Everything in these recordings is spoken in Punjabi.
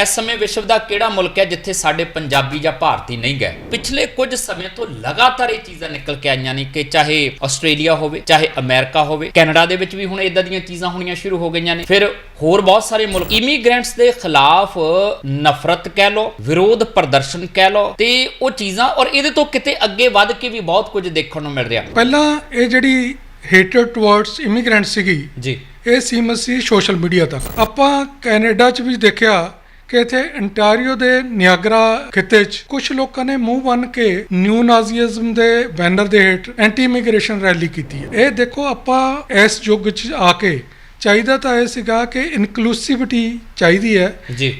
ਇਸ ਸਮੇਂ ਵਿਸ਼ਵ ਦਾ ਕਿਹੜਾ ਮੁਲਕ ਹੈ ਜਿੱਥੇ ਸਾਡੇ ਪੰਜਾਬੀ ਜਾਂ ਭਾਰਤੀ ਨਹੀਂ ਗਏ? ਪਿਛਲੇ ਕੁਝ ਸਮੇਂ ਤੋਂ ਲਗਾਤਾਰ ਇਹ ਚੀਜ਼ਾਂ ਨਿਕਲ ਕੇ ਆਈਆਂ ਨੇ ਕਿ ਚਾਹੇ ਆਸਟ੍ਰੇਲੀਆ ਹੋਵੇ ਚਾਹੇ ਅਮਰੀਕਾ ਹੋਵੇ ਕੈਨੇਡਾ ਦੇ ਵਿੱਚ ਵੀ ਹੁਣ ਇਦਾਂ ਦੀਆਂ ਚੀਜ਼ਾਂ ਹੋਣੀਆਂ ਸ਼ੁਰੂ ਹੋ ਗਈਆਂ ਨੇ। ਫਿਰ ਹੋਰ ਬਹੁਤ ਸਾਰੇ ਮੁਲਕ ਇਮੀਗ੍ਰੈਂਟਸ ਦੇ ਖਿਲਾਫ ਨਫ਼ਰਤ ਕਹਿ ਲਓ ਵਿਰੋਧ ਪ੍ਰਦਰਸ਼ਨ ਕਹਿ ਲਓ ਤੇ ਉਹ ਚੀਜ਼ਾਂ ਔਰ ਇਹਦੇ ਤੋਂ ਕਿਤੇ ਅੱਗੇ ਵੱਧ ਕੇ ਵੀ ਬਹੁਤ ਕੁਝ ਦੇਖਣ ਨੂੰ ਮਿਲ ਰਿਹਾ। ਪਹਿਲਾਂ ਇਹ ਜਿਹੜੀ ਹੇਟਡ ਟੁਵਰਡਸ ਇਮੀਗ੍ਰੈਂਟ ਸੀਗੀ ਜੀ। ਇਹ ਸੀਮਤ ਸੀ ਸੋਸ਼ਲ ਮੀਡੀਆ ਤੱਕ। ਆਪਾਂ ਕੈਨੇਡਾ 'ਚ ਵੀ ਦੇਖਿਆ ਕਿ ਇੱਥੇ ਅੰਟਾਰੀਓ ਦੇ ਨਿਆਗਰਾ ਖਿੱਤੇ 'ਚ ਕੁਝ ਲੋਕਾਂ ਨੇ ਮੂੰਹ ਬੰਨ ਕੇ ਨਿਊ ਨਾਜ਼ੀਜ਼ਮ ਦੇ ਬੈਨਰ ਦੇ ਹੇਠ ਐਂਟੀ ਇਮੀਗ੍ਰੇਸ਼ਨ ਰੈਲੀ ਕੀਤੀ ਹੈ। ਇਹ ਦੇਖੋ ਆਪਾਂ ਇਸ ਯੁੱਗ 'ਚ ਆ ਕੇ ਚਾਹੀਦਾ ਤਾਂ ਇਹ ਸੀਗਾ ਕਿ ਇਨਕਲੂਸਿਵਿਟੀ ਚਾਹੀਦੀ ਹੈ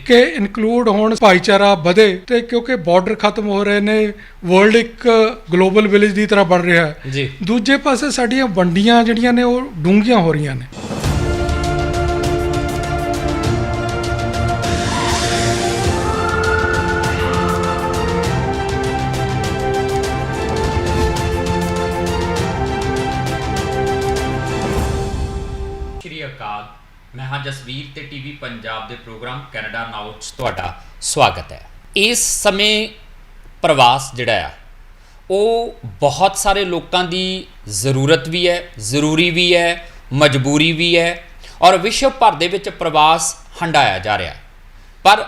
ਕਿ ਇਨਕਲੂਡ ਹੋਣ ਭਾਈਚਾਰਾ ਵਧੇ ਤੇ ਕਿਉਂਕਿ ਬਾਰਡਰ ਖਤਮ ਹੋ ਰਹੇ ਨੇ ਵਰਲਡ ਇੱਕ ਗਲੋਬਲ ਵਿਲੇਜ ਦੀ ਤਰ੍ਹਾਂ ਬਣ ਰਿਹਾ ਹੈ। ਦੂਜੇ ਪਾਸੇ ਸਾਡੀਆਂ ਵੰਡੀਆਂ ਜਿਹੜੀਆਂ ਨੇ ਉਹ ਡੂੰਘੀਆਂ ਹੋ ਰਹੀਆਂ ਨੇ। ਪ੍ਰੋਗਰਾਮ ਕੈਨੇਡਾ ਨਾਉ 'ਚ ਤੁਹਾਡਾ ਸਵਾਗਤ ਹੈ। ਇਸ ਸਮੇਂ ਪ੍ਰਵਾਸ ਜਿਹੜਾ ਆ, ਉਹ ਬਹੁਤ ਸਾਰੇ ਲੋਕਾਂ ਦੀ ਜ਼ਰੂਰਤ ਵੀ ਹੈ, ਜ਼ਰੂਰੀ ਵੀ ਹੈ, ਮਜਬੂਰੀ ਵੀ ਹੈ ਔਰ ਵਿਸ਼ਵ ਭਰ ਦੇ ਵਿੱਚ ਪ੍ਰਵਾਸ ਹੰਡਾਇਆ ਜਾ ਰਿਹਾ। ਪਰ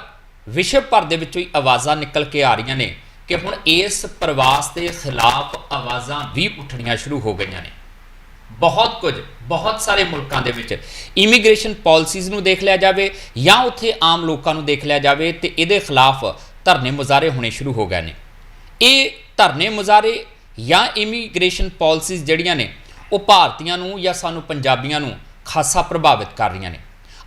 ਵਿਸ਼ਵ ਭਰ ਦੇ ਵਿੱਚੋਂ ਹੀ ਆਵਾਜ਼ਾਂ ਨਿਕਲ ਕੇ ਆ ਰਹੀਆਂ ਨੇ ਕਿ ਹੁਣ ਇਸ ਪ੍ਰਵਾਸ ਦੇ ਖਿਲਾਫ ਆਵਾਜ਼ਾਂ ਵੀ ਉੱਠਣੀਆਂ ਸ਼ੁਰੂ ਹੋ ਗਈਆਂ ਨੇ। ਬਹੁਤ ਕੁਝ, ਬਹੁਤ ਸਾਰੇ ਮੁਲਕਾਂ ਦੇ ਵਿੱਚ। ਇਮੀਗ੍ਰੇਸ਼ਨ ਪਾਲਿਸੀਜ਼ ਨੂੰ ਦੇਖ ਲਿਆ ਜਾਵੇ ਜਾਂ ਉੱਥੇ ਆਮ ਲੋਕਾਂ ਨੂੰ ਦੇਖ ਲਿਆ ਜਾਵੇ ਤੇ ਇਹਦੇ ਖਿਲਾਫ ਧਰਨੇ ਮੁਜ਼ਾਹਰੇ ਹੋਣੇ ਸ਼ੁਰੂ ਹੋ ਗਏ ਨੇ। ਇਹ ਧਰਨੇ ਮੁਜ਼ਾਹਰੇ ਜਾਂ ਇਮੀਗ੍ਰੇਸ਼ਨ ਪਾਲਿਸੀਜ਼ ਜਿਹੜੀਆਂ ਨੇ, ਉਹ ਭਾਰਤੀਆਂ ਨੂੰ ਜਾਂ ਸਾਨੂੰ ਪੰਜਾਬੀਆਂ ਨੂੰ ਖਾਸਾ ਪ੍ਰਭਾਵਿਤ ਕਰ ਰਹੀਆਂ ਨੇ।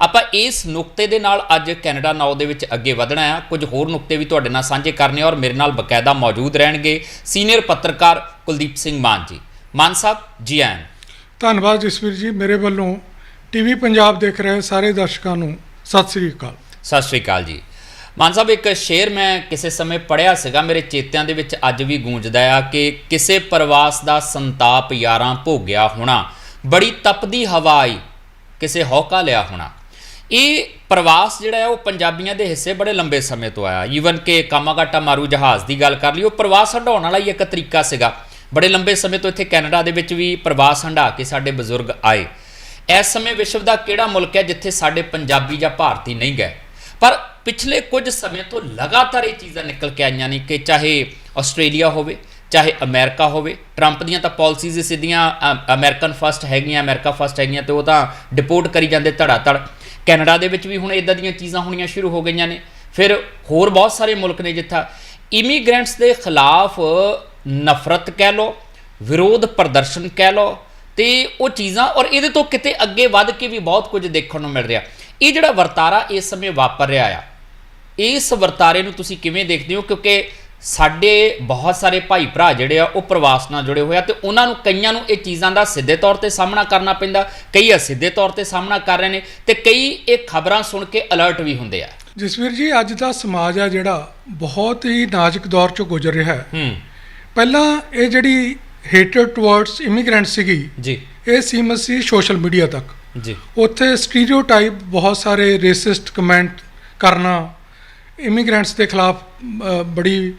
ਆਪਾਂ ਇਸ ਨੁਕਤੇ ਦੇ ਨਾਲ ਅੱਜ ਕੈਨੇਡਾ ਨਾਓ ਦੇ ਵਿੱਚ ਅੱਗੇ ਵਧਣਾ ਆ। ਕੁਝ ਹੋਰ ਨੁਕਤੇ ਵੀ ਤੁਹਾਡੇ ਨਾਲ ਸਾਂਝੇ ਕਰਨੇ ਔਰ ਮੇਰੇ ਨਾਲ ਬਕਾਇਦਾ ਮੌਜੂਦ ਰਹਿਣਗੇ। ਸੀਨੀਅਰ ਪੱਤਰਕਾਰ ਕੁਲਦੀਪ ਸਿੰਘ ਮਾਨ ਜੀ। ਮਾਨ ਸਾਹਿਬ, ਜੀ ਆਇਆਂ ਧੰਨਵਾਦ ਜਸਵੀਰ ਜੀ, ਮੇਰੇ ਵੱਲੋਂ ਟੀਵੀ ਪੰਜਾਬ ਦੇਖ ਰਹੇ ਸਾਰੇ ਦਰਸ਼ਕਾਂ ਨੂੰ। ਸਤਿ ਸ੍ਰੀ ਅਕਾਲ। ਸਤਿ ਸ਼੍ਰੀ ਅਕਾਲ ਜੀ। ਮਾਨ ਸਾਹਿਬ, ਇੱਕ ਸ਼ੇਰ ਮੈਂ ਕਿਸੇ ਸਮੇਂ ਪੜਿਆ ਸੀਗਾ, ਮੇਰੇ ਚੇਤਿਆਂ ਦੇ ਵਿੱਚ ਅੱਜ ਵੀ ਗੂੰਜਦਾ ਆ ਕਿ ਕਿਸੇ ਪ੍ਰਵਾਸ ਦਾ ਸੰਤਾਪ ਯਾਰਾਂ ਭੋਗਿਆ ਹੋਣਾ, ਬੜੀ ਤਪਦੀ ਹਵਾ ਆਈ, ਕਿਸੇ ਹੌਕਾ ਲਿਆ ਹੋਣਾ। ਇਹ ਪ੍ਰਵਾਸ ਜਿਹੜਾ ਹੈ, ਉਹ ਪੰਜਾਬੀਆਂ ਦੇ ਹਿੱਸੇ ਬੜੇ ਲੰਬੇ ਸਮੇਂ ਤੋਂ ਆਇਆ। ਈਵਨ ਕਿ ਕਾਮਾਗਾਟਾ ਮਾਰੂ ਜਹਾਜ਼ ਦੀ ਗੱਲ ਕਰ ਲਈ ਉਹ ਪ੍ਰਵਾਸ ਹੰਡਾਉਣ ਵਾਲਾ ਹੀ ਇੱਕ ਤਰੀਕਾ ਸੀਗਾ। ਬੜੇ ਲੰਬੇ ਸਮੇਂ ਤੋਂ ਇੱਥੇ ਕੈਨੇਡਾ ਦੇ ਵਿੱਚ ਵੀ ਪ੍ਰਵਾਸ ਹੰਡਾ ਕੇ ਸਾਡੇ ਬਜ਼ੁਰਗ ਆਏ। ਇਸ ਸਮੇਂ ਵਿਸ਼ਵ ਦਾ ਕਿਹੜਾ ਮੁਲਕ ਹੈ ਜਿੱਥੇ ਸਾਡੇ ਪੰਜਾਬੀ ਜਾਂ ਭਾਰਤੀ ਨਹੀਂ ਗਏ? ਪਰ ਪਿਛਲੇ ਕੁਝ ਸਮੇਂ ਤੋਂ ਲਗਾਤਾਰ ਇਹ ਚੀਜ਼ਾਂ ਨਿਕਲ ਕੇ ਆਈਆਂ ਨੇ ਕਿ ਚਾਹੇ ਆਸਟ੍ਰੇਲੀਆ ਹੋਵੇ, ਚਾਹੇ ਅਮਰੀਕਾ ਹੋਵੇ, ਟਰੰਪ ਦੀਆਂ ਤਾਂ ਪਾਲਿਸੀਜ਼ ਸਿੱਧੀਆਂ ਅ- ਅਮਰੀਕਨ ਫਸਟ ਹੈਗੀਆਂ, ਅਮਰੀਕਾ ਫਸਟ ਹੈਗੀਆਂ ਤੇ ਉਹ ਤਾਂ ਡਿਪੋਰਟ ਕਰੀ ਜਾਂਦੇ ਧੜਾ ਧੜ ਕੈਨੇਡਾ ਦੇ ਵਿੱਚ ਵੀ ਹੁਣ ਇਦਾਂ ਦੀਆਂ ਚੀਜ਼ਾਂ ਹੋਣੀਆਂ ਸ਼ੁਰੂ ਹੋ ਗਈਆਂ ਨੇ। ਫਿਰ ਹੋਰ ਬਹੁਤ ਸਾਰੇ ਮੁਲਕ ਨੇ ਜਿੱਥਾ ਇਮੀਗ੍ਰੈਂਟਸ ਦੇ ਖਿਲਾਫ ਨਫ਼ਰਤ ਕਹਿ ਲਓ ਵਿਰੋਧ ਪ੍ਰਦਰਸ਼ਨ ਕਹਿ ਲਓ ਤੇ ਉਹ ਚੀਜ਼ਾਂ ਔਰ ਇਹਦੇ ਤੋਂ ਕਿਤੇ ਅੱਗੇ ਵੱਧ ਕੇ ਵੀ ਬਹੁਤ ਕੁਝ ਦੇਖਣ ਨੂੰ ਮਿਲ ਰਿਹਾ। ਇਹ ਜਿਹੜਾ ਵਰਤਾਰਾ ਇਸ ਸਮੇਂ ਵਾਪਰ ਰਿਹਾ ਆ ਇਸ ਵਰਤਾਰੇ ਨੂੰ ਤੁਸੀਂ ਕਿਵੇਂ ਦੇਖਦੇ ਹੋ? ਕਿਉਂਕਿ ਸਾਡੇ ਬਹੁਤ ਸਾਰੇ ਭਾਈ ਭਰਾ ਜਿਹੜੇ ਆ ਉਹ ਪ੍ਰਵਾਸ ਨਾਲ ਜੁੜੇ ਹੋਏ ਆ ਤੇ ਉਹਨਾਂ ਨੂੰ ਕਈਆਂ ਨੂੰ ਇਹ ਚੀਜ਼ਾਂ ਦਾ ਸਿੱਧੇ ਤੌਰ ਤੇ ਸਾਹਮਣਾ ਕਰਨਾ ਪੈਂਦਾ ਕਈ ਅਸਿੱਧੇ ਤੌਰ ਤੇ ਸਾਹਮਣਾ ਕਰ ਰਹੇ ਨੇ ਤੇ ਕਈ ਇਹ ਖਬਰਾਂ ਸੁਣ ਕੇ ਅਲਰਟ ਵੀ ਹੁੰਦੇ ਆ। ਜਸਵੀਰ ਜੀ ਅੱਜ ਦਾ ਸਮਾਜ ਆ ਜਿਹੜਾ ਬਹੁਤ ਹੀ ਨਾਜ਼ੁਕ ਦੌਰ ਚੋਂ ਗੁਜ਼ਰ ਰਿਹਾ ਹੈ। ਹੂੰ। ਪਹਿਲਾਂ ਇਹ ਜਿਹੜੀ ਹੇਟਡ ਟੁਵਰਡਸ ਇਮੀਗ੍ਰੈਂਟ ਸੀਗੀ ਜੀ। ਇਹ ਸੀਮਤ ਸੀ ਸੋਸ਼ਲ ਮੀਡੀਆ ਤੱਕ। ਜੀ। ਉੱਥੇ ਸਟੀਰੀਓਟਾਈਪ ਬਹੁਤ ਸਾਰੇ ਰੇਸਿਸਟ ਕਮੈਂਟ ਕਰਨਾ ਇਮੀਗ੍ਰੈਂਟਸ ਦੇ ਖਿਲਾਫ ਬੜੀ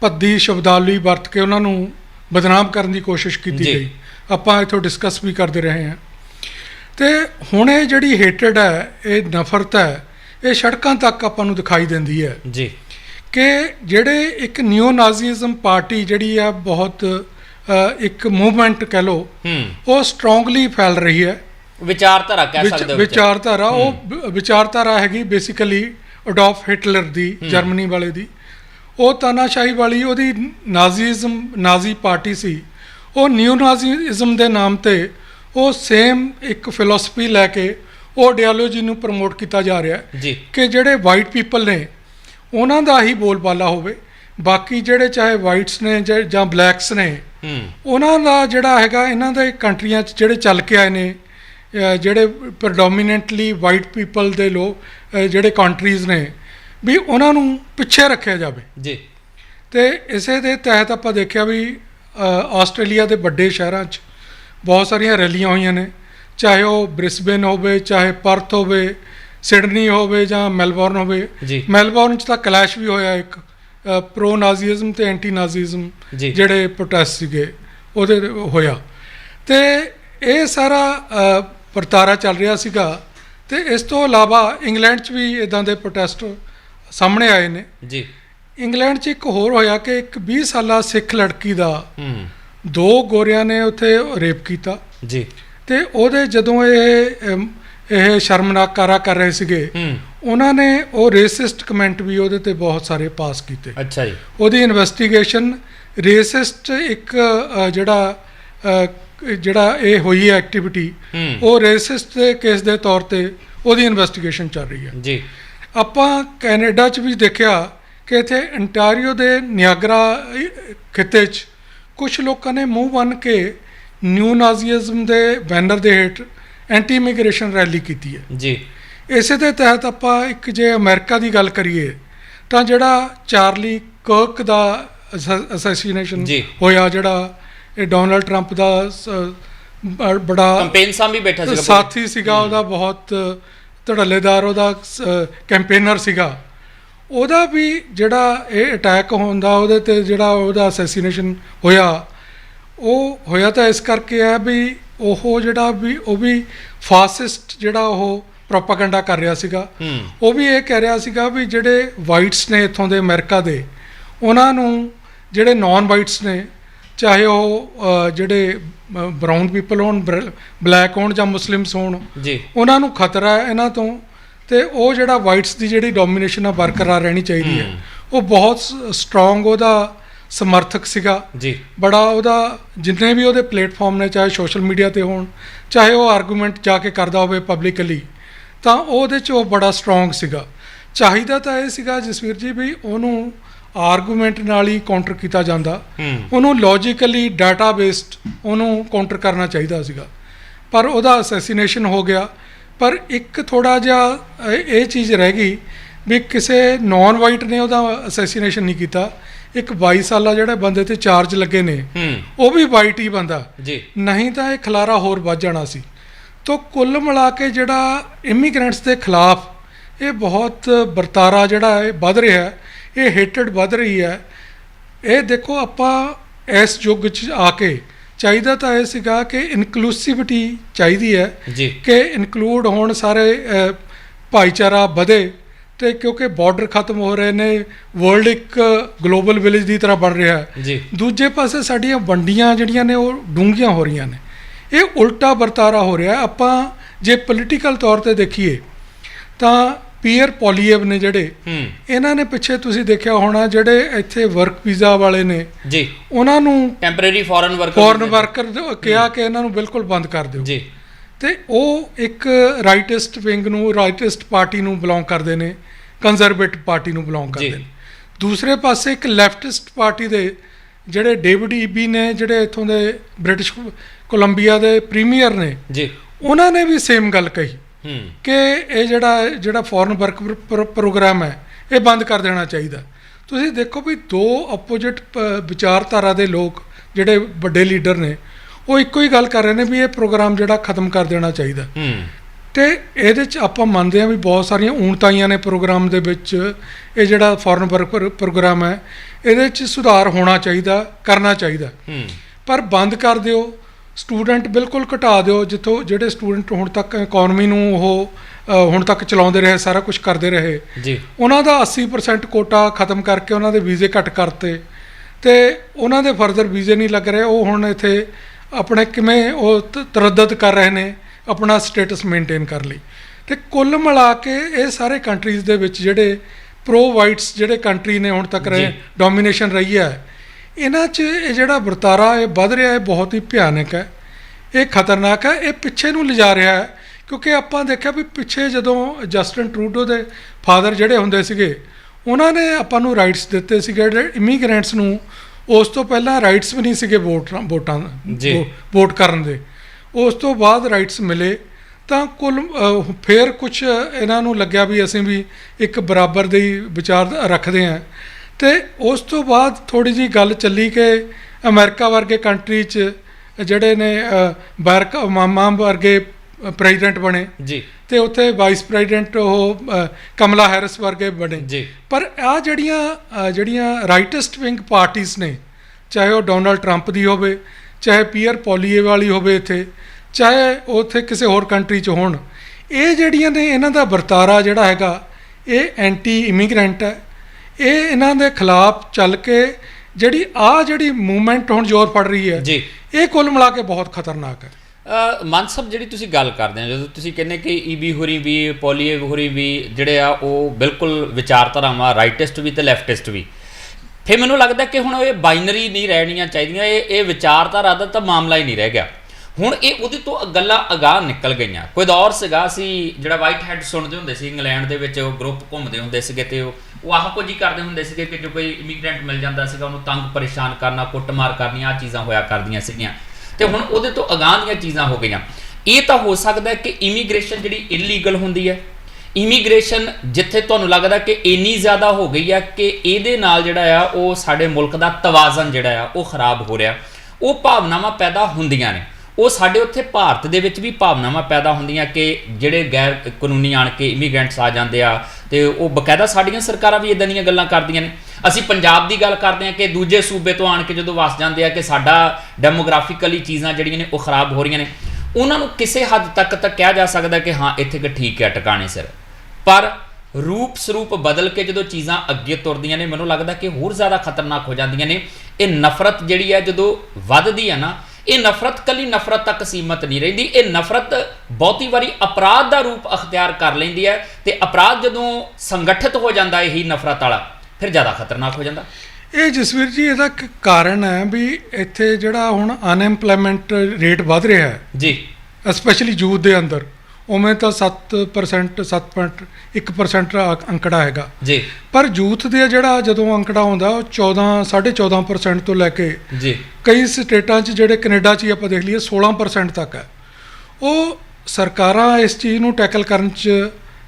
ਭੱਦੀ ਸ਼ਬਦਾਵਲੀ ਵਰਤ ਕੇ ਉਹਨਾਂ ਨੂੰ ਬਦਨਾਮ ਕਰਨ ਦੀ ਕੋਸ਼ਿਸ਼ ਕੀਤੀ। ਗਈ। ਆਪਾਂ ਇਥੋਂ ਡਿਸਕਸ ਵੀ ਕਰਦੇ ਰਹੇ ਹਾਂ। ਤੇ ਹੁਣ ਇਹ ਜਿਹੜੀ ਹੇਟਡ ਹੈ ਇਹ ਨਫ਼ਰਤ ਹੈ ਇਹ ਸੜਕਾਂ ਤੱਕ ਆਪਾਂ ਨੂੰ ਦਿਖਾਈ ਦਿੰਦੀ ਹੈ। ਜੀ। ਕਿ ਜਿਹੜੇ ਇੱਕ ਨਿਓ ਨਾਜ਼ੀਜ਼ਮ ਪਾਰਟੀ ਜਿਹੜੀ ਆ ਬਹੁਤ ਇੱਕ ਮੂਵਮੈਂਟ ਕਹਿ ਹੂੰ। ਉਹ ਸਟਰੋਂਗਲੀ ਫੈਲ ਰਹੀ ਹੈ। ਵਿਚਾਰਧਾਰਾ ਕਹਿ ਸਕਦੇ ਹੋ ਵਿੱਚ। ਵਿਚਾਰਧਾਰਾ ਉਹ ਵਿਚਾਰਧਾਰਾ ਹੈਗੀ ਬੇਸਿਕਲੀ ਅਡੋਲਫ ਹਿਟਲਰ ਦੀ ਜਰਮਨੀ ਵਾਲੇ ਦੀ। ਉਹ ਤਾਨਾਸ਼ਾਹੀ ਵਾਲੀ ਉਹਦੀ ਨਾਜ਼ੀਜ਼ਮ ਨਾਜ਼ੀ ਪਾਰਟੀ ਸੀ। ਉਹ ਨਿਓ ਨਾਜ਼ੀਜ਼ਮ ਦੇ ਨਾਮ ਤੇ ਉਹ ਸੇਮ ਇੱਕ ਫਿਲਾਸਫੀ ਲੈ ਕੇ ਉਹ ਆਈਡੀਓਲੋਜੀ ਨੂੰ ਪ੍ਰਮੋਟ ਕੀਤਾ ਜਾ ਰਿਹਾ ਹੈ ਕਿ ਜਿਹੜੇ ਵਾਈਟ ਪੀਪਲ ਨੇ ਉਹਨਾਂ ਦਾ ਹੀ ਬੋਲਬਾਲਾ ਹੋਵੇ। ਬਾਕੀ ਜਿਹੜੇ ਚਾਹੇ ਵਾਈਟਸ ਨੇ ਜਾਂ- ਬਲੈਕਸ ਨੇ ਉਹਨਾਂ ਦਾ ਜਿਹੜਾ ਹੈਗਾ ਇਹਨਾਂ ਦੇ ਕੰਟਰੀਆਂ 'ਚ ਜਿਹੜੇ ਚੱਲ ਕੇ ਆਏ ਨੇ ਜਿਹੜੇ ਪ੍ਰਡੋਮੀਨੈਂਟਲੀ ਵਾਈਟ ਪੀਪਲ ਦੇ ਲੋਕ ਜਿਹੜੇ ਕੰਟਰੀਜ਼ ਨੇ ਵੀ ਉਹਨਾਂ ਨੂੰ ਪਿੱਛੇ ਰੱਖਿਆ ਜਾਵੇ। ਜੀ। ਤੇ ਇਸੇ ਦੇ ਤਹਿਤ ਆਪਾਂ ਦੇਖਿਆ ਵੀ ਆਸਟ੍ਰੇਲੀਆ ਦੇ ਵੱਡੇ ਸ਼ਹਿਰਾਂ 'ਚ ਬਹੁਤ ਸਾਰੀਆਂ ਰੈਲੀਆਂ ਹੋਈਆਂ ਨੇ। ਚਾਹੇ ਉਹ ਬ੍ਰਿਸਬੇਨ ਹੋਵੇ ਚਾਹੇ ਪਰਥ ਹੋਵੇ ਸਿਡਨੀ ਹੋਵੇ ਜਾਂ ਮੈਲਬੌਰਨ ਹੋਵੇ ਮੈਲਬੌਰਨ 'ਚ ਤਾਂ ਕਲੈਸ਼ ਵੀ ਹੋਇਆ ਇੱਕ ਪ੍ਰੋ ਨਾਜ਼ੀਜ਼ਮ ਤੇ ਐਂਟੀ ਨਾਜ਼ੀਜ਼ਮ ਜਿਹੜੇ ਪ੍ਰੋਟੈਸਟ ਸੀਗੇ ਉਹਦੇ ਹੋਇਆ। ਤੇ ਇਹ ਸਾਰਾ ਅ, ਵਰਤਾਰਾ ਚੱਲ ਰਿਹਾ ਸੀਗਾ ਤੇ ਇਸ ਤੋਂ ਇਲਾਵਾ ਇੰਗਲੈਂਡ 'ਚ ਵੀ ਇਦਾਂ ਦੇ ਪ੍ਰੋਟੈਸਟ ਸਾਹਮਣੇ ਆਏ ਨੇ। ਜੀ। ਇੰਗਲੈਂਡ 'ਚ ਇੱਕ ਹੋਰ ਹੋਇਆ ਕਿ ਇੱਕ 20 ਸਾਲਾ ਸਿੱਖ ਲੜਕੀ ਦਾ ਦੋ ਗੋਰਿਆਂ ਨੇ ਉੱਥੇ ਰੇਪ ਕੀਤਾ। ਜੀ। ਤੇ ਉਹਦੇ ਜਦੋਂ ਇਹ ਇਹ ਸ਼ਰਮਨਾਕ ਕਾਰਾ ਕਰ ਰਹੇ ਸੀਗੇ। ਉਹਨਾਂ ਨੇ ਉਹ ਰੇਸਿਸਟ ਕਮੈਂਟ ਵੀ ਉਹਦੇ ਤੇ ਬਹੁਤ ਸਾਰੇ ਪਾਸ ਕੀਤੇ। ਅੱਛਾ ਜੀ। ਉਹਦੀ ਇਨਵੈਸਟੀਗੇਸ਼ਨ ਰੇਸਿਸਟ ਇੱਕ ਜਿਹੜਾ ਜਿਹੜਾ ਇਹ ਹੋਈ ਹੈ ਐਕਟੀਵਿਟੀ ਉਹ ਰੇਸਿਸਟ ਦੇ ਕੇਸ ਦੇ ਤੌਰ ਤੇ ਉਹਦੀ ਇਨਵੈਸਟੀਗੇਸ਼ਨ ਚੱਲ ਰਹੀ ਹੈ। ਜੀ। ਆਪਾਂ ਕੈਨੇਡਾ 'ਚ ਵੀ ਦੇਖਿਆ ਕਿ ਇੱਥੇ ਅੰਟਾਰੀਓ ਦੇ ਨਿਆਗਰਾ ਖਿੱਤੇ 'ਚ ਕੁਝ ਲੋਕਾਂ ਨੇ ਮੂੰਹ ਬੰਨ ਕੇ ਨਿਊ ਨਾਜ਼ੀਜ਼ਮ ਦੇ ਬੈਨਰ ਦੇ ਹੇਠ ਐਂਟੀ ਇਮੀਗ੍ਰੇਸ਼ਨ ਰੈਲੀ ਕੀਤੀ ਹੈ। ਜੀ। ਇਸੇ ਦੇ ਤਹਿਤ ਆਪਾਂ ਇੱਕ ਜੇ ਅਮਰੀਕਾ ਦੀ ਗੱਲ ਕਰੀਏ ਤਾਂ ਜਿਹੜਾ ਚਾਰਲੀ ਕਰਕ ਦਾ ਅਸੈਸੀਨੇਸ਼ਨ। ਹੋਇਆ ਜਿਹੜਾ ਇਹ ਡੋਨਲਡ ਟਰੰਪ ਦਾ ਬੜਾ ਕੰਪੇਨ ਸਾਂ ਵੀ ਬੈਠਾ ਸੀਗਾ। ਸਾਥੀ ਸੀਗਾ ਉਹਦਾ ਬਹੁਤ ਧੜੱਲੇਦਾਰ ਉਹਦਾ ਕੈਂਪੇਨਰ ਸੀਗਾ। ਉਹਦਾ ਵੀ ਜਿਹੜਾ ਇਹ ਅਟੈਕ ਹੁੰਦਾ ਉਹਦੇ ਤੇ ਜਿਹੜਾ ਉਹਦਾ ਅਸੈਸੀਨੇਸ਼ਨ ਹੋਇਆ ਉਹ ਹੋਇਆ ਤਾਂ ਇਸ ਕਰਕੇ ਹੈ ਵੀ ਉਹ ਜਿਹੜਾ ਵੀ ਉਹ ਵੀ ਫਾਸਿਸਟ ਜਿਹੜਾ ਉਹ ਪ੍ਰੋਪਾਗੈਂਡਾ ਕਰ ਰਿਹਾ ਸੀਗਾ। ਉਹ ਵੀ ਇਹ ਕਹਿ ਰਿਹਾ ਸੀਗਾ ਵੀ ਜਿਹੜੇ ਵਾਈਟਸ ਨੇ ਇੱਥੋਂ ਦੇ ਅਮਰੀਕਾ ਦੇ ਉਹਨਾਂ ਨੂੰ ਜਿਹੜੇ ਨਾਨ ਵਾਈਟਸ ਨੇ ਚਾਹੇ ਉਹ ਜਿਹੜੇ ਬਰਾਊਨ ਪੀਪਲ ਹੋਣ ਬਲੈਕ ਹੋਣ ਜਾਂ ਮੁਸਲਿਮਸ ਹੋਣ ਜੀ। ਉਹਨਾਂ ਨੂੰ ਖਤਰਾ ਹੈ ਇਹਨਾਂ ਤੋਂ ਤੇ ਉਹ ਜਿਹੜਾ ਵਾਈਟਸ ਦੀ ਜਿਹੜੀ ਡੋਮੀਨੇਸ਼ਨ ਆ ਬਰਕਰਾਰ ਰਹਿਣੀ ਚਾਹੀਦੀ ਹੈ। ਉਹ ਬਹੁਤ ਸਟਰੋਂਗ ਉਹਦਾ ਸਮਰਥਕ ਸੀਗਾ। ਜੀ। ਬੜਾ ਉਹਦਾ ਜਿੰਨੇ ਵੀ ਉਹਦੇ ਪਲੇਟਫਾਰਮ ਨੇ ਚਾਹੇ ਸੋਸ਼ਲ ਮੀਡੀਆ ਤੇ ਹੋਣ ਚਾਹੇ ਉਹ ਆਰਗੂਮੈਂਟ ਜਾ ਕੇ ਕਰਦਾ ਹੋਵੇ ਪਬਲਿਕਲੀ ਤਾਂ ਉਹਦੇ 'ਚ ਉਹ ਬੜਾ ਸਟਰੋਂਗ ਸੀਗਾ। ਚਾਹੀਦਾ ਤਾਂ ਇਹ ਸੀਗਾ ਜਸਵੀਰ ਜੀ ਵੀ ਉਹਨੂੰ ਆਰਗੂਮੈਂਟ ਨਾਲ ਹੀ ਕਾਊਂਟਰ ਕੀਤਾ ਜਾਂਦਾ। ਉਹਨੂੰ ਲੌਜੀਕਲੀ ਡਾਟਾ ਬੇਸਡ ਉਹਨੂੰ ਕਾਊਂਟਰ ਕਰਨਾ ਚਾਹੀਦਾ ਸੀਗਾ। ਪਰ ਉਹਦਾ ਅਸੈਸੀਨੇਸ਼ਨ ਹੋ ਗਿਆ। ਪਰ ਇੱਕ ਥੋੜਾ ਜਿਹਾ ਇਹ ਚੀਜ਼ ਰਹਿ ਗਈ ਵੀ ਕਿਸੇ ਨਾਨ ਵਾਈਟ ਨੇ ਉਹਦਾ ਅਸੈਸੀਨੇਸ਼ਨ ਨਹੀਂ ਕੀਤਾ। ਇੱਕ 22 ਸਾਲਾ ਜਿਹੜਾ ਬੰਦੇ ਤੇ ਚਾਰਜ ਲੱਗੇ ਨੇ ਉਹ ਵੀ ਵਾਈਟ ਹੀ ਬੰਦਾ। ਜੀ। ਨਹੀਂ ਤਾਂ ਇਹ ਖਲਾਰਾ ਹੋਰ ਵੱਧ ਜਾਣਾ ਸੀ। ਤੋਂ ਕੁੱਲ ਮਿਲਾ ਕੇ ਜਿਹੜਾ ਇਮੀਗ੍ਰੈਂਟਸ ਦੇ ਖਿਲਾਫ ਇਹ ਬਹੁਤ ਵਰਤਾਰਾ ਜਿਹੜਾ ਹੈ ਵੱਧ ਰਿਹਾ ਹੈ ਇਹ ਹੇਟਡ ਵੱਧ ਰਹੀ ਹੈ। ਇਹ ਦੇਖੋ ਆਪਾਂ ਇਸ ਯੁੱਗ 'ਚ ਆ ਕੇ ਚਾਹੀਦਾ ਤਾਂ ਇਹ ਸੀਗਾ ਕਿ ਇਨਕਲੂਸਿਵਿਟੀ ਚਾਹੀਦੀ ਹੈ ਕਿ ਇਨਕਲੂਡ ਹੋਣ ਸਾਰੇ ਭਾਈਚਾਰਾ ਵਧੇ। ਤੇ ਕਿਉਂਕਿ ਬਾਰਡਰ ਖਤਮ ਹੋ ਰਹੇ ਨੇ ਵਰਲਡ ਇੱਕ ਗਲੋਬਲ ਵਿਲੇਜ ਦੀ ਤਰ੍ਹਾਂ ਬਣ ਰਿਹਾ ਹੈ। ਜੀ। ਦੂਜੇ ਪਾਸੇ ਸਾਡੀਆਂ ਵੰਡੀਆਂ ਜਿਹੜੀਆਂ ਨੇ ਉਹ ਡੂੰਘੀਆਂ ਹੋ ਰਹੀਆਂ ਨੇ। ਇਹ ਉਲਟਾ ਵਰਤਾਰਾ ਹੋ ਰਿਹਾ ਆਪਾਂ ਜੇ ਪੋਲੀਟੀਕਲ ਤੌਰ ਤੇ ਦੇਖੀਏ ਤਾਂ ਪੀਅਰ ਪੋਲੀਏਵ ਨੇ ਜਿਹੜੇ ਇਹਨਾਂ ਨੇ ਪਿੱਛੇ ਤੁਸੀਂ ਦੇਖਿਆ ਹੋਣਾ ਜਿਹੜੇ ਇੱਥੇ ਵਰਕ ਵੀਜ਼ਾ ਵਾਲੇ ਨੇ। ਜੀ। ਉਹਨਾਂ ਨੂੰ temporary foreign worker foreign worker ਕਿਹਾ ਕਿ ਇਹਨਾਂ ਨੂੰ ਬਿਲਕੁਲ ਬੰਦ ਕਰ ਦਿਓ। ਜੀ। ਤੇ ਉਹ ਇੱਕ ਰਾਈਟਿਸਟ ਵਿੰਗ ਨੂੰ ਰਾਈਟਿਸਟ ਪਾਰਟੀ ਨੂੰ ਬਿਲੋਂਗ ਕਰਦੇ ਨੇ। ਕੰਜ਼ਰਵੇਟਿਵ ਪਾਰਟੀ ਨੂੰ ਬਿਲੋਂਗ। ਕਰਦੇ ਨੇ। ਦੂਸਰੇ ਪਾਸੇ ਇੱਕ ਲੈਫਟਿਸਟ ਪਾਰਟੀ ਦੇ ਜਿਹੜੇ ਡੇਵਿਡ ਈਬੀ ਨੇ ਜਿਹੜੇ ਇੱਥੋਂ ਦੇ ਬ੍ਰਿਟਿਸ਼ ਕੋਲੰਬੀਆ ਦੇ ਪ੍ਰੀਮੀਅਰ ਨੇ ਜੀ। ਉਹਨਾਂ ਨੇ ਵੀ ਸੇਮ ਗੱਲ ਕਹੀ ਕਿ ਇਹ ਜਿਹੜਾ ਜਿਹੜਾ ਫੋਰਨ ਵਰਕ ਪ੍ਰੋਗਰਾਮ ਹੈ ਇਹ ਬੰਦ ਕਰ ਦੇਣਾ ਚਾਹੀਦਾ। ਤੁਸੀਂ ਦੇਖੋ ਵੀ ਦੋ ਆਪੋਜੀਟ ਵਿਚਾਰਧਾਰਾ ਦੇ ਲੋਕ ਜਿਹੜੇ ਵੱਡੇ ਲੀਡਰ ਨੇ ਉਹ ਇੱਕੋ ਹੀ ਗੱਲ ਕਰ ਰਹੇ ਨੇ ਵੀ ਇਹ ਪ੍ਰੋਗਰਾਮ ਜਿਹੜਾ ਖਤਮ ਕਰ ਦੇਣਾ ਚਾਹੀਦਾ। ਤੇ ਇਹਦੇ ਚ ਆਪਾਂ ਮੰਨਦੇ ਹਾਂ ਵੀ ਬਹੁਤ ਸਾਰੀਆਂ ਊਣਤਾਈਆਂ ਨੇ ਪ੍ਰੋਗਰਾਮ ਦੇ ਵਿੱਚ ਇਹ ਜਿਹੜਾ ਫੋਰਨ ਵਰਕ ਪ੍ਰੋਗਰਾਮ ਹੈ ਇਹਦੇ ਚ ਸੁਧਾਰ ਹੋਣਾ ਚਾਹੀਦਾ ਕਰਨਾ ਚਾਹੀਦਾ। ਪਰ ਬੰਦ ਕਰ ਦਿਓ ਸਟੂਡੈਂਟ ਬਿਲਕੁਲ ਘਟਾ ਦਿਓ ਜਿੱਥੋਂ ਜਿਹੜੇ ਸਟੂਡੈਂਟ ਹੁਣ ਤੱਕ ਇਕਨੋਮੀ ਨੂੰ ਉਹ ਹੁਣ ਤੱਕ ਚਲਾਉਂਦੇ ਰਹੇ ਸਾਰਾ ਕੁਝ ਕਰਦੇ ਰਹੇ ਜੀ। ਉਹਨਾਂ ਦਾ 80% ਕੋਟਾ ਖਤਮ ਕਰਕੇ ਉਹਨਾਂ ਦੇ ਵੀਜ਼ੇ ਘੱਟ ਕਰਤੇ। ਤੇ ਉਹਨਾਂ ਦੇ ਫਰਦਰ ਵੀਜ਼ੇ ਨਹੀਂ ਲੱਗ ਰਹੇ ਉਹ ਹੁਣ ਇੱਥੇ ਆਪਣੇ ਕਿਵੇਂ ਉਹ ਤਰੱਦਦ ਕਰ ਰਹੇ ਨੇ ਆਪਣਾ ਸਟੇਟਸ ਮੇਨਟੇਨ ਕਰ ਲਈ। ਤੇ ਕੁੱਲ ਮਿਲਾ ਕੇ ਇਹ ਸਾਰੇ ਕੰਟਰੀਜ਼ ਦੇ ਵਿੱਚ ਜਿਹੜੇ ਪ੍ਰੋ ਵਾਈਟਸ ਜਿਹੜੇ ਕੰਟਰੀ ਨੇ ਹੁਣ ਤੱਕ ਰਹੇ। ਡੋਮੀਨੇਸ਼ਨ ਰਹੀ ਹੈ। ਇਹਨਾਂ 'ਚ ਇਹ ਜਿਹੜਾ ਵਰਤਾਰਾ ਇਹ ਵੱਧ ਰਿਹਾ ਹੈ ਬਹੁਤ ਹੀ ਭਿਆਨਕ ਹੈ। ਇਹ ਖਤਰਨਾਕ ਹੈ। ਇਹ ਪਿੱਛੇ ਨੂੰ ਲਿਜਾ ਰਿਹਾ ਹੈ। ਕਿਉਂਕਿ ਆਪਾਂ ਦੇਖਿਆ ਵੀ ਪਿੱਛੇ ਜਦੋਂ ਜਸਟਨ ਟਰੂਡੋ ਦੇ ਫਾਦਰ ਜਿਹੜੇ ਹੁੰਦੇ ਸੀਗੇ ਉਹਨਾਂ ਨੇ ਆਪਾਂ ਨੂੰ ਰਾਈਟਸ ਦਿੱਤੇ ਸੀਗੇ। ਜਿਹੜੇ ਇਮੀਗ੍ਰੈਂਟਸ ਨੂੰ ਉਸ ਤੋਂ ਪਹਿਲਾਂ ਰਾਈਟਸ ਵੀ ਨਹੀਂ ਸੀਗੇ ਵੋਟ ਵੋਟਾਂ ਵੋਟ ਕਰਨ ਦੇ। ਉਸ ਤੋਂ ਬਾਅਦ ਰਾਈਟਸ ਮਿਲੇ ਤਾਂ ਕੁੱਲ ਫੇਰ ਕੁਝ ਇਹਨਾਂ ਨੂੰ ਲੱਗਿਆ ਵੀ ਅਸੀਂ ਵੀ ਇੱਕ ਬਰਾਬਰ ਦੇ ਵਿਚਾਰ ਰੱਖਦੇ ਹਾਂ। ਤੇ ਉਸ ਤੋਂ ਬਾਅਦ ਥੋੜੀ ਜੀ ਗੱਲ ਚੱਲੀ ਕਿ ਅਮਰੀਕਾ ਵਰਗੇ ਕੰਟਰੀ 'ਚ ਜਿਹੜੇ ਨੇ ਬੈਰਕ ਓਬਾਮਾ ਵਰਗੇ ਪ੍ਰੈਜ਼ੀਡੈਂਟ ਬਣੇ। ਜੀ। ਤੇ ਉੱਥੇ ਵਾਈਸ ਪ੍ਰੈਜ਼ੀਡੈਂਟ ਉਹ ਕਮਲਾ ਹੈਰਿਸ ਵਰਗੇ ਬਣੇ। ਜੀ। ਪਰ ਆ ਜਿਹੜੀਆਂ ਜਿਹੜੀਆਂ ਰਾਈਟਿਸਟ ਵਿੰਗ ਪਾਰਟੀਆਂ ਨੇ ਚਾਹੇ ਉਹ ਡੋਨਲਡ ਟਰੰਪ ਦੀ ਹੋਵੇ ਚਾਹੇ ਪੀਅਰ ਪੋਲੀਏ ਵਾਲੀ ਹੋਵੇ ਇੱਥੇ ਚਾਹੇ ਉੱਥੇ ਕਿਸੇ ਹੋਰ ਕੰਟਰੀ 'ਚ ਹੋਣ ਇਹ ਜਿਹੜੀਆਂ ਨੇ ਇਹਨਾਂ ਦਾ ਵਰਤਾਰਾ ਜਿਹੜਾ ਹੈਗਾ ਇਹ ਐਂਟੀ ਇਮੀਗ੍ਰੈਂਟ ਹੈ। ਇਹ ਇਹਨਾਂ ਦੇ ਖਿਲਾਫ ਚੱਲ ਕੇ ਜਿਹੜੀ ਆ ਜਿਹੜੀ ਮੂਵਮੈਂਟ ਹੁਣ ਜ਼ੋਰ ਫੜ ਰਹੀ ਹੈ ਜੀ। ਇਹ ਕੁੱਲ ਮਿਲਾ ਕੇ ਬਹੁਤ ਖਤਰਨਾਕ ਹੈ। ਅ, ਮਾਨ ਸਾਹਿਬ ਜਿਹੜੀ ਤੁਸੀਂ ਗੱਲ ਕਰਦੇ ਹੋ ਜਦੋਂ ਤੁਸੀਂ ਕਹਿੰਦੇ ਕਿ ਈਬੀ ਹੋਰੀ ਵੀ ਪੋਲੀਏ ਹੋਰੀ ਵੀ ਜਿਹੜੇ ਆ ਉਹ ਬਿਲਕੁਲ ਵਿਚਾਰਧਾਰਾਵਾਂ ਰਾਈਟਿਸਟ ਵੀ ਤੇ ਲੈਫਟਿਸਟ ਵੀ ਫਿਰ ਮੈਨੂੰ ਲੱਗਦਾ ਕਿ ਹੁਣ ਇਹ ਬਾਈਨਰੀ ਨਹੀਂ ਰਹਿਣੀਆਂ ਚਾਹੀਦੀਆਂ, ਇਹ ਇਹ ਵਿਚਾਰਧਾਰਾ ਦਾ ਤਾਂ ਮਾਮਲਾ ਹੀ ਨਹੀਂ ਰਹਿ ਗਿਆ। ਹੁਣ ਇਹ ਉਹਦੇ ਤੋਂ ਗੱਲਾਂ ਅਗਾਹ ਨਿਕਲ ਗਈਆਂ। ਕੋਈ ਦੌਰ ਸੀਗਾ ਸੀ ਜਿਹੜਾ ਵਾਈਟ ਹੈਡ ਸੁਣਦੇ ਹੁੰਦੇ ਸੀ ਇੰਗਲੈਂਡ ਦੇ ਵਿੱਚ, ਉਹ ਗਰੁੱਪ ਘੁੰਮਦੇ ਹੁੰਦੇ ਸੀਗੇ ਤੇ ਉਹ ਉਹ ਆਹ ਕੁਝ ਹੀ ਕਰਦੇ ਹੁੰਦੇ ਸੀਗੇ ਕਿ ਜੋ ਕੋਈ ਇਮੀਗ੍ਰੈਂਟ ਮਿਲ ਜਾਂਦਾ ਸੀਗਾ, ਉਹਨੂੰ ਤੰਗ ਪਰੇਸ਼ਾਨ ਕਰਨਾ, ਕੁੱਟਮਾਰ ਕਰਨੀ ਆ ਚੀਜ਼ਾਂ ਹੋਇਆ ਕਰਦੀਆਂ ਸੀਗੀਆਂ। ਤੇ ਹੁਣ ਉਹਦੇ ਤੋਂ ਅਗਾਂਹ ਦੀਆਂ ਚੀਜ਼ਾਂ ਹੋ ਗਈਆਂ। ਇਹ ਤਾਂ ਹੋ ਸਕਦਾ ਕਿ ਇਮੀਗ੍ਰੇਸ਼ਨ ਜਿਹੜੀ ਇਲੀਗਲ ਹੁੰਦੀ ਹੈ ਇਮੀਗ੍ਰੇਸ਼ਨ ਜਿੱਥੇ ਤੁਹਾਨੂੰ ਲੱਗਦਾ ਕਿ ਇੰਨੀ ਜ਼ਿਆਦਾ ਹੋ ਗਈ ਆ ਕਿ ਇਹਦੇ ਨਾਲ ਜਿਹੜਾ ਆ ਉਹ ਸਾਡੇ ਮੁਲਕ ਦਾ ਤਵਾਜ਼ਨ ਜਿਹੜਾ ਆ ਉਹ ਖਰਾਬ ਹੋ ਰਿਹਾ। ਉਹ ਭਾਵਨਾਵਾਂ ਪੈਦਾ ਹੁੰਦੀਆਂ ਨੇ। ਉਹ ਸਾਡੇ ਉੱਥੇ ਭਾਰਤ ਦੇ ਵਿੱਚ ਵੀ ਭਾਵਨਾਵਾਂ ਪੈਦਾ ਹੁੰਦੀਆਂ ਕਿ ਜਿਹੜੇ ਗੈਰ ਕਾਨੂੰਨੀ ਆਣ ਕੇ ਇਮੀਗ੍ਰੈਂਟਸ ਆ ਜਾਂਦੇ ਆ ਤੇ ਉਹ ਬਕਾਇਦਾ ਸਾਡੀਆਂ ਸਰਕਾਰਾਂ ਵੀ ਇਦਾਂ ਦੀਆਂ ਗੱਲਾਂ ਕਰਦੀਆਂ ਨੇ। ਅਸੀਂ ਪੰਜਾਬ ਦੀ ਗੱਲ ਕਰਦੇ ਹਾਂ ਕਿ ਦੂਜੇ ਸੂਬੇ ਤੋਂ ਆਣ ਕੇ ਜਦੋਂ ਵਸ ਜਾਂਦੇ ਆ ਕਿ ਸਾਡਾ ਡੈਮੋਗ੍ਰਾਫਿਕਲੀ ਚੀਜ਼ਾਂ ਜਿਹੜੀਆਂ ਨੇ ਉਹ ਖਰਾਬ ਹੋ ਰਹੀਆਂ ਨੇ। ਉਹਨਾਂ ਨੂੰ ਕਿਸੇ ਹੱਦ ਤੱਕ ਤਾਂ ਕਿਹਾ ਜਾ ਸਕਦਾ ਕਿ ਹਾਂ, ਇੱਥੇ ਕਿ ਠੀਕ ਹੈ ਟਿਕਾਣੇ ਸਿਰ। ਪਰ ਰੂਪ ਸਰੂਪ ਬਦਲ ਕੇ ਜਦੋਂ ਚੀਜ਼ਾਂ ਅੱਗੇ ਤੁਰਦੀਆਂ ਨੇ ਮੈਨੂੰ ਲੱਗਦਾ ਕਿ ਹੋਰ ਜ਼ਿਆਦਾ ਖਤਰਨਾਕ ਹੋ ਜਾਂਦੀਆਂ ਨੇ। ਇਹ ਨਫ਼ਰਤ ਜਿਹੜੀ ਹੈ ਜਦੋਂ ਵੱਧਦੀ ਹੈ ਨਾ ਇਹ ਨਫ਼ਰਤ ਕੱਲੀ ਨਫ਼ਰਤ ਤੱਕ ਸੀਮਤ ਨਹੀਂ ਰਹਿੰਦੀ। ਇਹ ਨਫ਼ਰਤ ਬਹੁਤੀ ਵਾਰੀ ਅਪਰਾਧ ਦਾ ਰੂਪ ਅਖਤਿਆਰ ਕਰ ਲੈਂਦੀ ਹੈ ਤੇ ਅਪਰਾਧ ਜਦੋਂ ਸੰਗਠਿਤ ਹੋ ਜਾਂਦਾ ਇਹੀ ਨਫ਼ਰਤ ਵਾਲਾ ਫਿਰ ਜ਼ਿਆਦਾ ਖਤਰਨਾਕ ਹੋ ਜਾਂਦਾ। ਇਹ ਜਸਵੀਰ ਜੀ ਇਹਦਾ ਇੱਕ ਕਾਰਨ ਹੈ ਵੀ ਇੱਥੇ ਜਿਹੜਾ ਹੁਣ ਅਨਐਮਪਲੋਇਮੈਂਟ ਰੇਟ ਵੱਧ ਰਿਹਾ ਹੈ। ਜੀ। ਸਪੈਸ਼ਲੀ ਯੂਥ ਦੇ ਅੰਦਰ। ਉਵੇਂ ਤਾਂ 7% 7.1% ਆ- ਅੰਕੜਾ ਹੈਗਾ। ਜੀ। ਪਰ ਯੂਥ ਦੇ ਜਿਹੜਾ ਜਦੋਂ ਅੰਕੜਾ ਆਉਂਦਾ ਉਹ 14 14.5% ਤੋਂ ਲੈ ਕੇ ਜੀ। ਕਈ ਸਟੇਟਾਂ 'ਚ ਜਿਹੜੇ ਕੈਨੇਡਾ 'ਚ ਹੀ ਆਪਾਂ ਦੇਖ ਲਈਏ 16% ਤੱਕ ਹੈ। ਉਹ ਸਰਕਾਰਾਂ ਇਸ ਚੀਜ਼ ਨੂੰ ਟੈਕਲ ਕਰਨ 'ਚ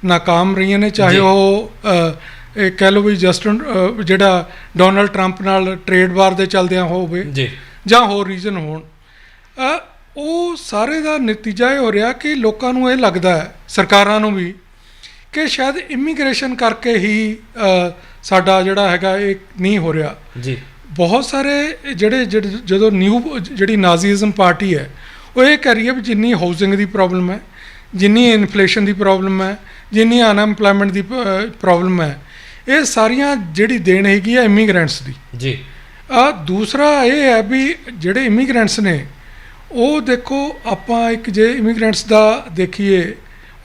ਨਾਕਾਮ ਰਹੀਆਂ ਨੇ ਚਾਹੇ। ਉਹ ਇਹ ਕਹਿ ਲਓ ਵੀ ਜਸਟਨ ਅ, ਜਿਹੜਾ ਡੋਨਲਡ ਟਰੰਪ ਨਾਲ ਟ੍ਰੇਡ ਵਾਰ ਦੇ ਚੱਲਦਿਆਂ ਹੋਵੇ ਜੀ। ਜਾਂ ਹੋਰ ਰੀਜ਼ਨ ਹੋਣ। ਅ, ਉਹ ਸਾਰੇ ਦਾ ਨਤੀਜਾ ਇਹ ਹੋ ਰਿਹਾ ਕਿ ਲੋਕਾਂ ਨੂੰ ਇਹ ਲੱਗਦਾ ਹੈ ਸਰਕਾਰਾਂ ਨੂੰ ਵੀ ਕਿ ਸ਼ਾਇਦ ਇਮੀਗ੍ਰੇਸ਼ਨ ਕਰਕੇ ਹੀ ਸਾਡਾ ਜਿਹੜਾ ਹੈਗਾ ਇਹ ਨਹੀਂ ਹੋ ਰਿਹਾ। ਜੀ। ਬਹੁਤ ਸਾਰੇ ਜਿਹੜੇ ਜਿਹੜੇ- ਜਦੋਂ ਨਿਊ ਜਿਹੜੀ ਨਾਜ਼ੀਜ਼ਮ ਪਾਰਟੀ ਹੈ ਉਹ ਇਹ ਕਹਿ ਰਹੀ ਹੈ ਵੀ ਜਿੰਨੀ ਹਾਊਸਿੰਗ ਦੀ ਪ੍ਰੋਬਲਮ ਹੈ ਜਿੰਨੀ ਇਨਫਲੇਸ਼ਨ ਦੀ ਪ੍ਰੋਬਲਮ ਹੈ ਜਿੰਨੀ ਅਨਐਮਪਲੋਇਮੈਂਟ ਦੀ ਪ੍ਰੋਬਲਮ ਹੈ ਇਹ ਸਾਰੀਆਂ ਜਿਹੜੀ ਦੇਣ ਹੈਗੀ ਹੈ ਇਮੀਗ੍ਰੈਂਟਸ ਦੀ। ਜੀ। ਆ ਦੂਸਰਾ ਇਹ ਹੈ ਵੀ ਜਿਹੜੇ ਇਮੀਗ੍ਰੈਂਟਸ ਨੇ ਉਹ ਦੇਖੋ ਆਪਾਂ ਇੱਕ ਜੇ ਇਮੀਗ੍ਰੈਂਟਸ ਦਾ ਦੇਖੀਏ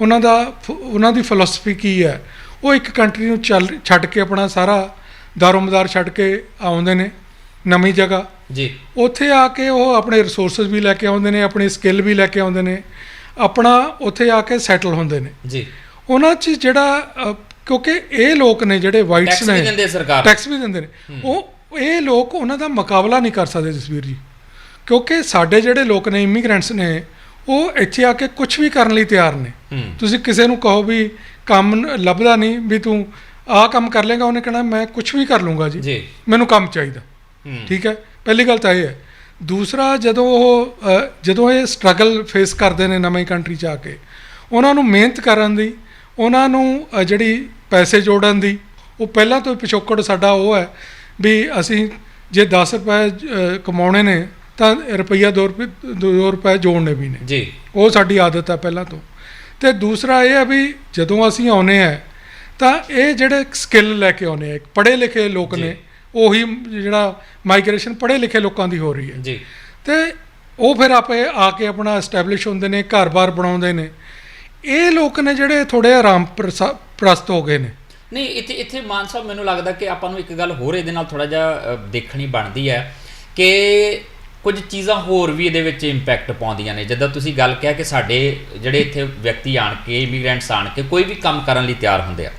ਉਹਨਾਂ ਦਾ ਉਹਨਾਂ ਦੀ ਫਿਲਾਸਫੀ ਕੀ ਹੈ? ਉਹ ਇੱਕ ਕੰਟਰੀ ਨੂੰ ਚੱਲ ਛੱਡ ਕੇ ਆਪਣਾ ਸਾਰਾ ਦਾਰੋਮਦਾਰ ਛੱਡ ਕੇ ਆਉਂਦੇ ਨੇ ਨਵੀਂ ਜਗ੍ਹਾ। ਜੀ। ਉੱਥੇ ਆ ਕੇ ਉਹ ਆਪਣੇ ਰਿਸੋਰਸਸ ਵੀ ਲੈ ਕੇ ਆਉਂਦੇ ਨੇ ਆਪਣੀ ਸਕਿੱਲ ਵੀ ਲੈ ਕੇ ਆਉਂਦੇ ਨੇ ਆਪਣਾ ਉੱਥੇ ਆ ਕੇ ਸੈਟਲ ਹੁੰਦੇ ਨੇ। ਜੀ। ਉਹਨਾਂ 'ਚ ਜਿਹੜਾ ਕਿਉਂਕਿ ਇਹ ਲੋਕ ਨੇ ਜਿਹੜੇ ਵਾਈਟਸ ਟੈਕਸ ਨੇ ਵੀ ਦਿੰਦੇ ਸਰਕਾਰ। ਟੈਕਸ ਵੀ ਦਿੰਦੇ ਨੇ। ਉਹ ਇਹ ਲੋਕ ਉਹਨਾਂ ਦਾ ਮੁਕਾਬਲਾ ਨਹੀਂ ਕਰ ਸਕਦੇ ਜਸਵੀਰ ਜੀ। ਕਿਉਂਕਿ ਸਾਡੇ ਜਿਹੜੇ ਲੋਕ ਨੇ ਇਮੀਗ੍ਰੈਂਟਸ ਨੇ ਉਹ ਇੱਥੇ ਆ ਕੇ ਕੁਝ ਵੀ ਕਰਨ ਲਈ ਤਿਆਰ ਨੇ। ਤੁਸੀਂ ਕਿਸੇ ਨੂੰ ਕਹੋ ਵੀ ਕੰਮ ਲੱਭਦਾ ਨਹੀਂ ਵੀ ਤੂੰ ਆਹ ਕੰਮ ਕਰ ਲੇਗਾ ਉਹਨੇ ਕਹਿਣਾ ਮੈਂ ਕੁਝ ਵੀ ਕਰ ਲੂੰਗਾ ਜੀ। ਮੈਨੂੰ ਕੰਮ ਚਾਹੀਦਾ। ਠੀਕ ਹੈ? ਪਹਿਲੀ ਗੱਲ ਤਾਂ ਇਹ ਹੈ। ਦੂਸਰਾ ਜਦੋਂ ਉਹ ਜਦੋਂ ਇਹ ਸਟਰਗਲ ਫੇਸ ਕਰਦੇ ਨੇ ਨਵੀਂ ਕੰਟਰੀ 'ਚ ਆ ਕੇ ਉਹਨਾਂ ਨੂੰ ਮਿਹਨਤ ਕਰਨ ਦੀ ਉਹਨਾਂ ਨੂੰ ਜਿਹੜੀ ਪੈਸੇ ਜੋੜਨ ਦੀ ਉਹ ਪਹਿਲਾਂ ਤੋਂ ਪਿਛੋਕੜ ਸਾਡਾ ਉਹ ਹੈ ਵੀ ਅਸੀਂ ਜੇ 10 ਰੁਪਏ ਕਮਾਉਣੇ ਨੇ ਤਾਂ ਰੁਪਈਆ 2 ਰੁਪਏ 2 ਰੁਪਏ ਜੋੜਨੇ ਵੀ ਨੇ। ਜੀ। ਉਹ ਸਾਡੀ ਆਦਤ ਹੈ ਪਹਿਲਾਂ ਤੋਂ। ਤੇ ਦੂਸਰਾ ਇਹ ਹੈ ਵੀ ਜਦੋਂ ਅਸੀਂ ਆਉਨੇ ਆ ਤਾਂ ਇਹ ਜਿਹੜੇ ਸਕਿੱਲ ਲੈ ਕੇ ਆਉਨੇ ਆ ਪੜ੍ਹੇ ਲਿਖੇ ਲੋਕ। ਨੇ ਉਹੀ ਜਿਹੜਾ ਮਾਈਗ੍ਰੇਸ਼ਨ ਪੜ੍ਹੇ ਲਿਖੇ ਲੋਕਾਂ ਦੀ ਹੋ ਰਹੀ ਹੈ। ਜੀ। ਤੇ ਉਹ ਫਿਰ ਆਪੇ ਆ ਕੇ ਆਪਣਾ ਐਸਟੈਬਲਿਸ਼ ਹੁੰਦੇ ਨੇ ਘਰ-ਬਾਰ ਬਣਾਉਂਦੇ ਨੇ। ਇਹ ਲੋਕ ਨੇ ਜਿਹੜੇ ਥੋੜੇ ਆਰਾਮ ਪ੍ਰਸਾ- ਪ੍ਰਸਤ ਹੋ ਗਏ ਨੇ। ਨਹੀਂ ਇੱਥੇ ਇੱਥੇ ਮਾਨ ਸਾਹਿਬ ਮੈਨੂੰ ਲੱਗਦਾ ਕਿ ਆਪਾਂ ਨੂੰ ਇੱਕ ਗੱਲ ਹੋਰ ਇਹਦੇ ਨਾਲ ਥੋੜਾ ਜਿਹਾ ਦੇਖਣੀ ਬਣਦੀ ਹੈ ਕਿ ਕੁਝ ਚੀਜ਼ਾਂ ਹੋਰ ਵੀ ਇਹਦੇ ਵਿੱਚ ਇੰਪੈਕਟ ਪਾਉਂਦੀਆਂ ਨੇ। ਜਦੋਂ ਤੁਸੀਂ ਗੱਲ ਕਿਹਾ ਕਿ ਸਾਡੇ ਜਿਹੜੇ ਇੱਥੇ ਵਿਅਕਤੀ ਆਣ ਕੇ ਇਮੀਗ੍ਰੈਂਟਸ ਆਣ ਕੇ ਕੋਈ ਵੀ ਕੰਮ ਕਰਨ ਲਈ ਤਿਆਰ ਹੁੰਦੇ ਆ।